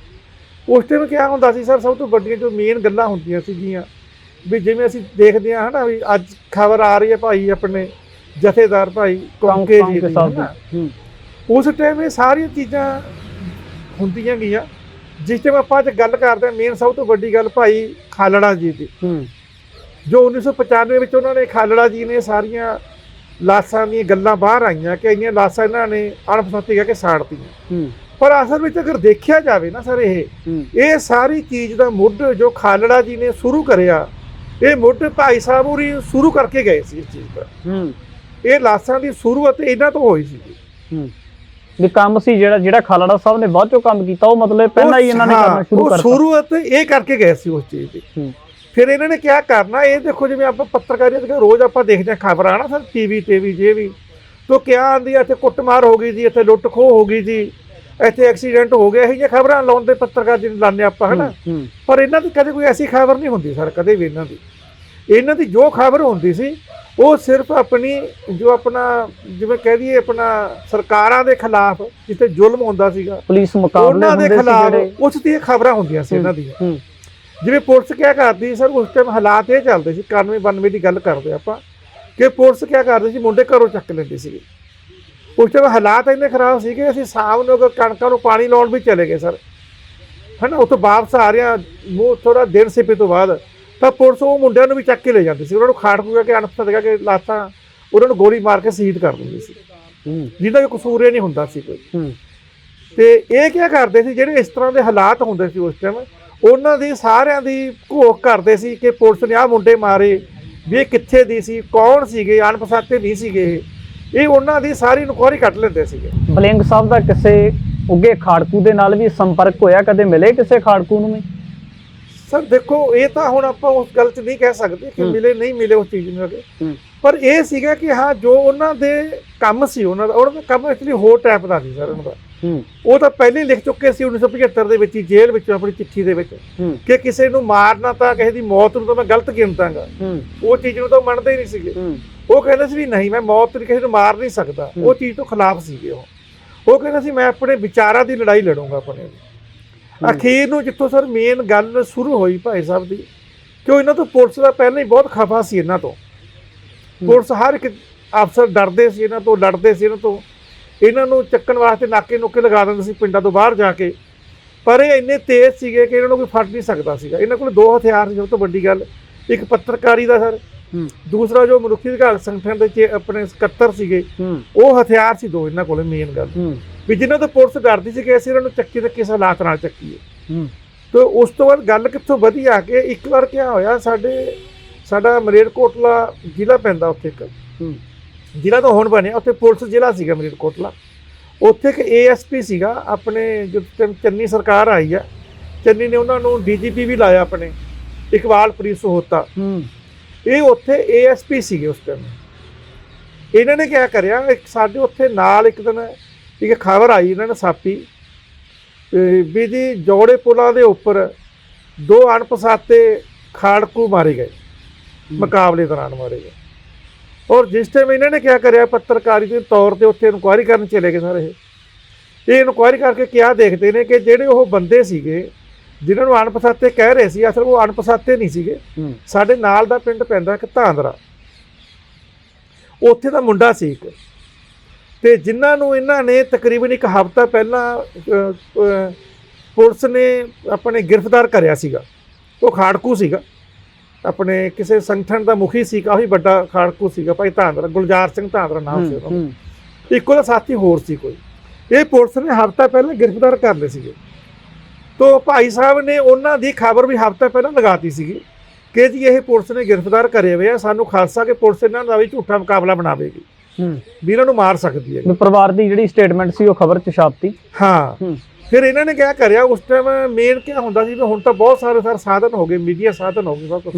ਉਸ ਟਾਈਮ ਕੀ ਹੁੰਦਾ ਸੀ ਸਰ ਸਭ ਤੋਂ ਵੱਡੀਆਂ ਜੋ ਮੇਨ ਗੱਲਾਂ ਹੁੰਦੀਆਂ ਸੀਗੀਆਂ ਵੀ ਜਿਵੇਂ ਅਸੀਂ ਦੇਖਦੇ ਹਾਂ ਹਨਾ ਵੀ ਅੱਜ ਖਬਰ ਆ ਰਹੀ ਹੈ ਭਾਈ ਆਪਣੇ ਜਥੇਦਾਰ ਭਾਈ ਕੌਂਕੇ ਜੀ ਦੀ ਸਾਹਿਬ ਹਨਾ। ਹੂੰ। ਉਸ ਟਾਈਮ ਇਹ ਸਾਰੀਆਂ ਚੀਜ਼ਾਂ ਹੁੰਦੀਆਂ ਗਈਆਂ ਜਿਸ ਟਾਈਮ ਆਪਾਂ ਅੱਜ ਗੱਲ ਕਰਦੇ ਮੇਨ ਸਭ ਤੋਂ ਵੱਡੀ ਗੱਲ ਭਾਈ ਖਾਲੜਾ ਜੀ ਦੀ। ਹੂੰ। ਜੋ 1995 ਵਿੱਚ ਉਹਨਾਂ ਨੇ ਖਾਲੜਾ ਜੀ ਨੇ ਸਾਰੀਆਂ ਲਾਸ਼ਾਂ ਦੀਆਂ ਗੱਲਾਂ ਬਾਹਰ ਆਈਆਂ ਕਿ ਇੰਨੀਆਂ ਲਾਸ਼ਾਂ ਇਹਨਾਂ ਨੇ ਅਣਪਛਾਤੀ ਕਹਿ ਕੇ ਸਾੜਤੀਆਂ। ਹੂੰ। ਪਰ ਅਸਲ ਵਿੱਚ ਅਗਰ ਦੇਖਿਆ ਜਾਵੇ ਨਾ ਸਰ ਇਹ ਇਹ ਸਾਰੀ ਚੀਜ਼ ਦਾ ਮੁੱਢ ਜੋ ਖਾਲੜਾ ਜੀ ਨੇ ਸ਼ੁਰੂ ਕਰਿਆ ਇਹ ਮੁੱਢ ਭਾਈ ਸਾਹਿਬ ਹੋਰੀ ਸ਼ੁਰੂ ਕਰਕੇ ਗਏ ਸੀ ਇਸ ਚੀਜ਼ ਦਾ। ਇਹ ਲਾਸ਼ਾਂ ਦੀ ਸ਼ੁਰੂਆਤ ਇਹਨਾਂ ਤੋਂ ਹੋਈ ਸੀ। ਵੀ ਕੰਮ ਸੀ ਜਿਹੜਾ ਜਿਹੜਾ ਖਾਲੜਾ ਸਾਹਿਬ ਨੇ ਬਾਅਦ ਚੋਂ ਕੰਮ ਕੀਤਾ ਉਹ ਮਤਲਬ ਪਹਿਲਾਂ ਹੀ ਇਹਨਾਂ ਨੇ ਕਰਨਾ ਸ਼ੁਰੂ ਉਹ ਕਰਤਾ। ਸ਼ੁਰੂਆਤ ਇਹ ਕਰਕੇ ਗਏ ਸੀ ਉਸ ਚੀਜ਼ ਦੀ। ਫਿਰ ਇਹਨਾਂ ਨੇ ਕਿਆ ਕਰਨਾ ਇਹ ਦੇਖੋ ਜਿਵੇਂ ਆਪਾਂ ਪੱਤਰਕਾਰੀਆਂ ਦੇ ਰੋਜ਼ ਆਪਾਂ ਦੇਖਦੇ ਹਾਂ ਖਬਰਾਂ ਨਾ ਸਰ ਟੀਵੀ ਤੇ ਵੀ ਜੇ ਵੀ। ਤੋ ਕਿਆ ਆਂਦੀ ਆ ਇੱਥੇ ਕੁੱਟਮਾਰ ਹੋ ਗਈ ਜੀ ਇੱਥੇ ਲੁੱਟ ਖੋਹ ਹੋ ਗਈ ਜੀ ਇੱਥੇ ਐਕਸੀਡੈਂਟ ਹੋ ਗਿਆ ਇਹ ਜਿਹੀਆਂ ਖਬਰਾਂ ਲਾਉਂਦੇ ਪੱਤਰਕਾਰ ਜਿਹਨੂੰ ਲਾਉਂਦੇ ਆਪਾਂ ਹਨਾ? ਪਰ ਇਹਨਾਂ ਦੀ ਕਦੇ ਕੋਈ ਐਸੀ ਖਬਰ ਨਹੀਂ ਹੁੰਦੀ ਸਰ ਕਦੇ ਵੀ ਇਹਨਾਂ ਦੀ। ਇਹਨਾਂ ਦੀ ਜੋ ਖਬਰ ਹੁੰਦੀ ਸੀ ਉਹ ਸਿਰਫ ਆਪਣੀ ਜੋ ਆਪਣਾ ਜਿਵੇਂ ਕਹਿ ਦਈਏ ਆਪਣਾ ਸਰਕਾਰਾਂ ਦੇ ਖਿਲਾਫ ਜਿੱਥੇ ਜ਼ੁਲਮ ਹੁੰਦਾ ਸੀਗਾ ਪੁਲਿਸ ਮੁਕਾਬਲੇ ਉਹਨਾਂ ਦੇ ਹੁੰਦੇ ਸੀ ਖਿਲਾਫ ਜਿਹੜੇ। ਉਸ ਦੀਆਂ ਖਬਰਾਂ ਹੁੰਦੀਆਂ ਸੀ ਇਹਨਾਂ ਦੀਆਂ। ਜਿਵੇਂ ਪੁਲਿਸ ਕਿਆ ਕਰਦੀ ਸਰ ਉਸ ਟਾਈਮ ਹਾਲਾਤ ਇਹ ਚੱਲਦੇ ਸੀ 91 92 ਦੀ ਗੱਲ ਕਰਦੇ ਆਪਾਂ ਕਿ ਪੁਲਿਸ ਕਿਆ ਕਰਦੀ ਸੀ ਮੁੰਡੇ ਘਰੋਂ ਚੱਕ ਲੈਂਦੇ ਸੀਗੇ। ਉਸ ਟਾਈਮ ਹਾਲਾਤ ਇੰਨੇ ਖਰਾਬ ਸੀਗੇ ਅਸੀਂ ਸ਼ਾਮ ਨੂੰ ਕਣਕਾਂ ਨੂੰ ਪਾਣੀ ਲਾਉਣ ਵੀ ਚਲੇ ਗਏ ਸਰ। ਹਨਾ ਉੱਥੋਂ ਵਾਪਸ ਆ ਰਿਆ ਮੂੰਹ ਥੋੜਾ ਦਿਨ ਸਿਪੇ ਤੋਂ ਬਾਅਦ ਤਾਂ ਪੁਲਿਸ ਉਹ ਮੁੰਡਿਆਂ ਨੂੰ ਵੀ ਚੱਕ ਕੇ ਲੈ ਜਾਂਦੀ ਸੀ। ਉਹਨਾਂ ਨੂੰ ਖਾੜ ਖੂਗਾ ਕੇ ਅਨਪਤਾ ਜਗ੍ਹਾ ਕੇ ਲਾਤਾਂ ਉਹਨਾਂ ਨੂੰ ਗੋਲੀ ਮਾਰ ਕੇ ਸ਼ਹੀਦ ਕਰ ਦਿੰਦੀ ਸੀ। ਜਿਹਦਾ ਕੋਈ ਕਸੂਰ ਹੀ ਨਹੀਂ ਹੁੰਦਾ ਸੀ ਕੋਈ। ਤੇ ਇਹ ਕੀ ਕਰਦੇ ਸੀ ਜਿਹੜੇ ਇਸ ਤਰ੍ਹਾਂ ਦੇ ਹਾਲਾਤ ਹੁੰਦੇ ਸੀ ਉਸ ਟਾਈਮ ਉਹਨਾਂ ਦੀ ਸਾਰਿਆਂ ਦੀ ਘੋਖ ਕਰਦੇ ਸੀ ਕਿ ਪੁਲਿਸ ਨੇ ਆਹ ਮੁੰਡੇ ਮਾਰੇ ਵੀ ਇਹ ਕਿੱਥੇ ਦੀ ਸੀ ਕੌਣ ਸੀਗੇ ਅਣਪਛਾਤੇ ਨਹੀਂ ਸੀਗੇ ਇਹ। ਉਹਨਾਂ ਦੀ ਸਾਰੀ ਇਨਕੁਆਰੀ ਕੱਢ ਲੈਂਦੇ ਸੀਗੇ। ਬਲਿੰਗ ਸਾਹਿਬ ਦਾ ਕਿਸੇ ਉੱਗੇ ਖਾੜਕੂ ਦੇ ਨਾਲ ਵੀ ਸੰਪਰਕ ਹੋਇਆ ਕਦੇ ਮਿਲੇ ਕਿਸੇ ਖਾੜਕੂ ਨੂੰ ਵੀ? ਸਰ ਦੇਖੋ ਇਹ ਤਾਂ ਹੁਣ ਆਪਾਂ ਉਸ ਗੱਲ 'ਚ ਨਹੀਂ ਕਹਿ ਸਕਦੇ ਕਿ। ਮਿਲੇ ਨਹੀਂ ਮਿਲੇ ਉਸ ਚੀਜ਼ ਨੂੰ ਅਗੇ। ਪਰ ਇਹ ਸੀਗਾ ਕਿ ਹਾਂ ਜੋ ਉਹਨਾਂ ਦੇ ਕੰਮ ਸੀ ਉਹਨਾਂ ਦਾ ਉਹਨਾਂ ਦਾ ਕੰਮ ਐਕਚੁਅਲੀ ਹੋਰ ਟਾਈਪ ਦਾ ਸੀ ਸਰ ਉਹਨਾਂ ਦਾ। ਉਹ ਤਾਂ ਪਹਿਲੇ ਹੀ ਲਿਖ ਚੁੱਕੇ ਸੀ 1975 ਦੇ ਵਿੱਚ ਹੀ ਜੇਲ੍ਹ ਵਿੱਚ ਆਪਣੀ ਚਿੱਠੀ ਦੇ ਵਿੱਚ। ਕਿ ਕਿਸੇ ਨੂੰ ਮਾਰਨਾ ਤਾਂ ਕਿਸੇ ਦੀ ਮੌਤ ਨੂੰ ਤਾਂ ਮੈਂ ਗਲਤ ਗਿਣਦਾਗਾ ਹੂੰ। ਉਹ ਚੀਜ਼ ਨੂੰ ਤਾਂ ਉਹ ਮੰਨਦੇ ਹੀ ਨਹੀਂ ਸੀਗੇ। ਉਹ ਕਹਿੰਦੇ ਸੀ ਵੀ ਨਹੀਂ ਮੈਂ ਮੌਤ ਨੂੰ ਕਿਸੇ ਨੂੰ ਮਾਰ ਨਹੀਂ ਸਕਦਾ। ਉਹ ਚੀਜ਼ ਤੋਂ ਖਿਲਾਫ ਸੀਗੇ ਉਹ। ਉਹ ਕਹਿੰਦਾ ਸੀ ਮੈਂ ਆਪਣੇ ਵਿਚਾਰਾਂ ਦੀ ਲੜਾਈ ਲੜੂੰਗਾ ਆਪਣੇ ਅਖੀਰ ਨੂੰ ਜਿੱਥੋਂ ਸਰ ਮੇਨ ਗੱਲ ਸ਼ੁਰੂ ਹੋਈ ਭਾਈ ਸਾਹਿਬ ਦੀ ਕਿਉਂ ਇਹਨਾਂ ਤੋਂ ਪੁਲਿਸ ਦਾ ਪਹਿਲਾਂ ਹੀ ਬਹੁਤ ਖਫਾ ਸੀ ਇਹਨਾਂ ਤੋਂ। ਪੁਲਿਸ ਹਰ ਇੱਕ ਅਫਸਰ ਡਰਦੇ ਸੀ ਇਹਨਾਂ ਤੋਂ ਲੜਦੇ ਸੀ ਇਹਨਾਂ ਤੋਂ। ਇਹਨਾਂ ਨੂੰ ਚੱਕਣ ਵਾਸਤੇ ਨਾਕੇ ਨੁਕੇ ਲਗਾ ਦਿੰਦੇ ਸੀ ਪਿੰਡਾਂ ਤੋਂ ਬਾਹਰ ਜਾ ਕੇ। ਪਰ ਇਹ ਇੰਨੇ ਤੇਜ਼ ਸੀਗੇ ਕਿ ਇਹਨਾਂ ਨੂੰ ਕੋਈ ਫੜ ਨਹੀਂ ਸਕਦਾ ਸੀਗਾ। ਇਹਨਾਂ ਕੋਲ ਦੋ ਹਥਿਆਰ ਸੀ ਸਭ ਤੋਂ ਵੱਡੀ ਗੱਲ। ਇੱਕ ਪੱਤਰਕਾਰੀ ਦਾ ਸਰ। ਦੂਸਰਾ ਜੋ ਮਨੁੱਖੀ ਅਧਿਕਾਰ ਸੰਗਠਨ ਦੇ ਚ ਆਪਣੇ ਸਕੱਤਰ ਸੀਗੇ। ਉਹ ਹਥਿਆਰ ਸੀ ਦੋ ਇਹਨਾਂ ਕੋਲੇ ਮੇਨ ਗੱਲ। ਵੀ ਜਿਨ੍ਹਾਂ ਤੋਂ ਪੁਲਿਸ ਡਰਦੀ ਸੀ ਕਿ ਅਸੀਂ ਇਹਨਾਂ ਨੂੰ ਚੱਕੀ ਤੇ ਕਿਸ ਹਾਲਾਤ ਨਾਲ ਚੱਕੀਏ। ਤੇ ਉਸ ਤੋਂ ਬਾਅਦ ਗੱਲ ਕਿੱਥੋਂ ਵਧੀ ਆ ਕੇ ਇੱਕ ਵਾਰ ਕੀ ਹੋਇਆ ਸਾਡੇ ਸਾਡਾ ਮਰੇਰਕੋਟਲਾ ਜ਼ਿਲ੍ਹਾ ਪੈਂਦਾ ਉੱਥੇ ਇੱਕ। ਜ਼ਿਲ੍ਹਾ ਤਾਂ ਹੁਣ ਬਣਿਆ ਉੱਥੇ ਪੁਲਿਸ ਜ਼ਿਲ੍ਹਾ ਸੀਗਾ ਮਰੇਰਕੋਟਲਾ ਉੱਥੇ ਇੱਕ ਏਐਸਪੀ ਸੀਗਾ ਆਪਣੇ ਜਦੋਂ ਚੰਨੀ ਸਰਕਾਰ ਆਈ ਆ ਚੰਨੀ ਨੇ ਉਹਨਾਂ ਨੂੰ ਡੀਜੀਪੀ ਵੀ ਲਾਇਆ ਆਪਣੇ ਇਕਬਾਲ ਪ੍ਰੀਤ ਸਹੋਤਾ ਹੂੰ। ਇਹ ਉੱਥੇ ਏਐਸਪੀ ਸੀਗੇ ਉਸ ਟਾਈਮ ਇਹਨਾਂ ਨੇ ਕਿਆ ਕਰਿਆ ਇੱਕ ਸਾਡੇ ਉੱਥੇ ਨਾਲ ਇੱਕ ਦਿਨ ਇੱਕ ਖਬਰ ਆਈ ਇਹਨਾਂ ਨੇ ਸਾਪੀ ਵੀ ਜੀ ਜੋੜੇ ਪੁਲਾਂ ਦੇ ਉੱਪਰ ਦੋ ਅਣਪਛਾਤੇ ਖਾੜਕੂ ਮਾਰੇ ਗਏ ਮੁਕਾਬਲੇ ਦੌਰਾਨ ਮਾਰੇ ਗਏ। ਔਰ ਜਿਸ ਟਾਈਮ ਇਹਨਾਂ ਨੇ ਕਿਆ ਕਰਿਆ ਪੱਤਰਕਾਰੀ ਦੇ ਤੌਰ ਤੇ ਉੱਥੇ ਇਨਕੁਆਇਰੀ ਕਰਨ ਚਲੇ ਗਏ ਸਾਰੇ। ਇਹ ਇਹ ਇਨਕੁਆਇਰੀ ਕਰਕੇ ਕਿਆ ਦੇਖਦੇ ਨੇ ਕਿ ਜਿਹੜੇ ਉਹ ਬੰਦੇ ਸੀਗੇ ਜਿਨ੍ਹਾਂ ਨੂੰ ਅਣਪਛਾਤੇ ਕਹਿ ਰਹੇ ਸੀ ਅਸਲ ਉਹ ਅਣਪਛਾਤੇ ਨਹੀਂ ਸੀਗੇ। ਸਾਡੇ ਨਾਲ ਦਾ ਪਿੰਡ ਪੈਂਦਾ ਇੱਕ ਧਾਂਦਰਾ। ਉੱਥੇ ਦਾ ਮੁੰਡਾ ਸੀ ਇੱਕ। ਤੇ ਜਿਨ੍ਹਾਂ ਨੂੰ ਇਹਨਾਂ ਨੇ ਤਕਰੀਬਨ ਇੱਕ ਹਫ਼ਤਾ ਪਹਿਲਾਂ ਪੁਲਿਸ ਨੇ ਆਪਣੇ ਗ੍ਰਿਫਤਾਰ ਕਰਿਆ ਸੀਗਾ। ਉਹ ਖਾੜਕੂ ਸੀਗਾ। ਆਪਣੇ ਕਿਸੇ ਸੰਗਠਨ ਦਾ ਮੁਖੀ ਸੀ ਕਾਫੀ ਵੱਡਾ ਖਾੜਕੂ ਸੀਗਾ ਭਾਈ ਧਾਂਦਰਾ ਗੁਲਜ਼ਾਰ ਸਿੰਘ ਧਾਂਦਰਾ ਨਾਮ ਸੀ ਉਹਦਾ। ਇੱਕ ਉਹਦਾ ਸਾਥੀ ਹੋਰ ਸੀ ਕੋਈ। ਇਹ ਪੁਲਿਸ ਨੇ ਹਫ਼ਤਾ ਪਹਿਲਾਂ ਗ੍ਰਿਫਤਾਰ ਕਰ ਲਏ ਸੀਗੇ। ਤੋ ਭਾਈ ਸਾਹਿਬ ਨੇ ਉਹਨਾਂ ਦੀ ਖਬਰ ਵੀ ਹਫ਼ਤਾ ਪਹਿਲਾਂ ਲਗਾਤੀ ਸੀਗੀ ਕਿ ਜੀ ਇਹ ਪੁਲਿਸ ਨੇ ਗ੍ਰਿਫਤਾਰ ਕਰੇ ਹੋਏ ਆ ਸਾਨੂੰ ਖਾਲਸਾ ਕਿ ਪੁਲਿਸ ਇਹਨਾਂ ਦਾ ਵੀ ਝੂਠਾ ਮੁਕਾਬਲਾ ਬਣਾਵੇਗੀ। ਹੂੰ। ਵੀ ਇਹਨਾਂ ਨੂੰ ਮਾਰ ਸਕਦੀ ਹੈ। ਪਰਿਵਾਰ ਦੀ ਜਿਹੜੀ ਸਟੇਟਮੈਂਟ ਸੀ ਉਹ ਖਬਰ ਚ ਛਾਪਤੀ। ਹਾਂ। ਫਿਰ ਇਹਨਾਂ ਨੇ ਕਿਆ ਕਰਿਆ ਉਸ ਟਾਈਮ ਮੇਨ ਕਿਆ ਹੁੰਦਾ ਸੀ ਵੀ ਹੁਣ ਤਾਂ ਬਹੁਤ ਸਾਰੇ ਸਰ ਸਾਧਨ ਹੋ ਗਏ ਮੀਡੀਆ ਸਾਧਨ ਹੋ ਗਏ ਸਭ ਕੁਛ।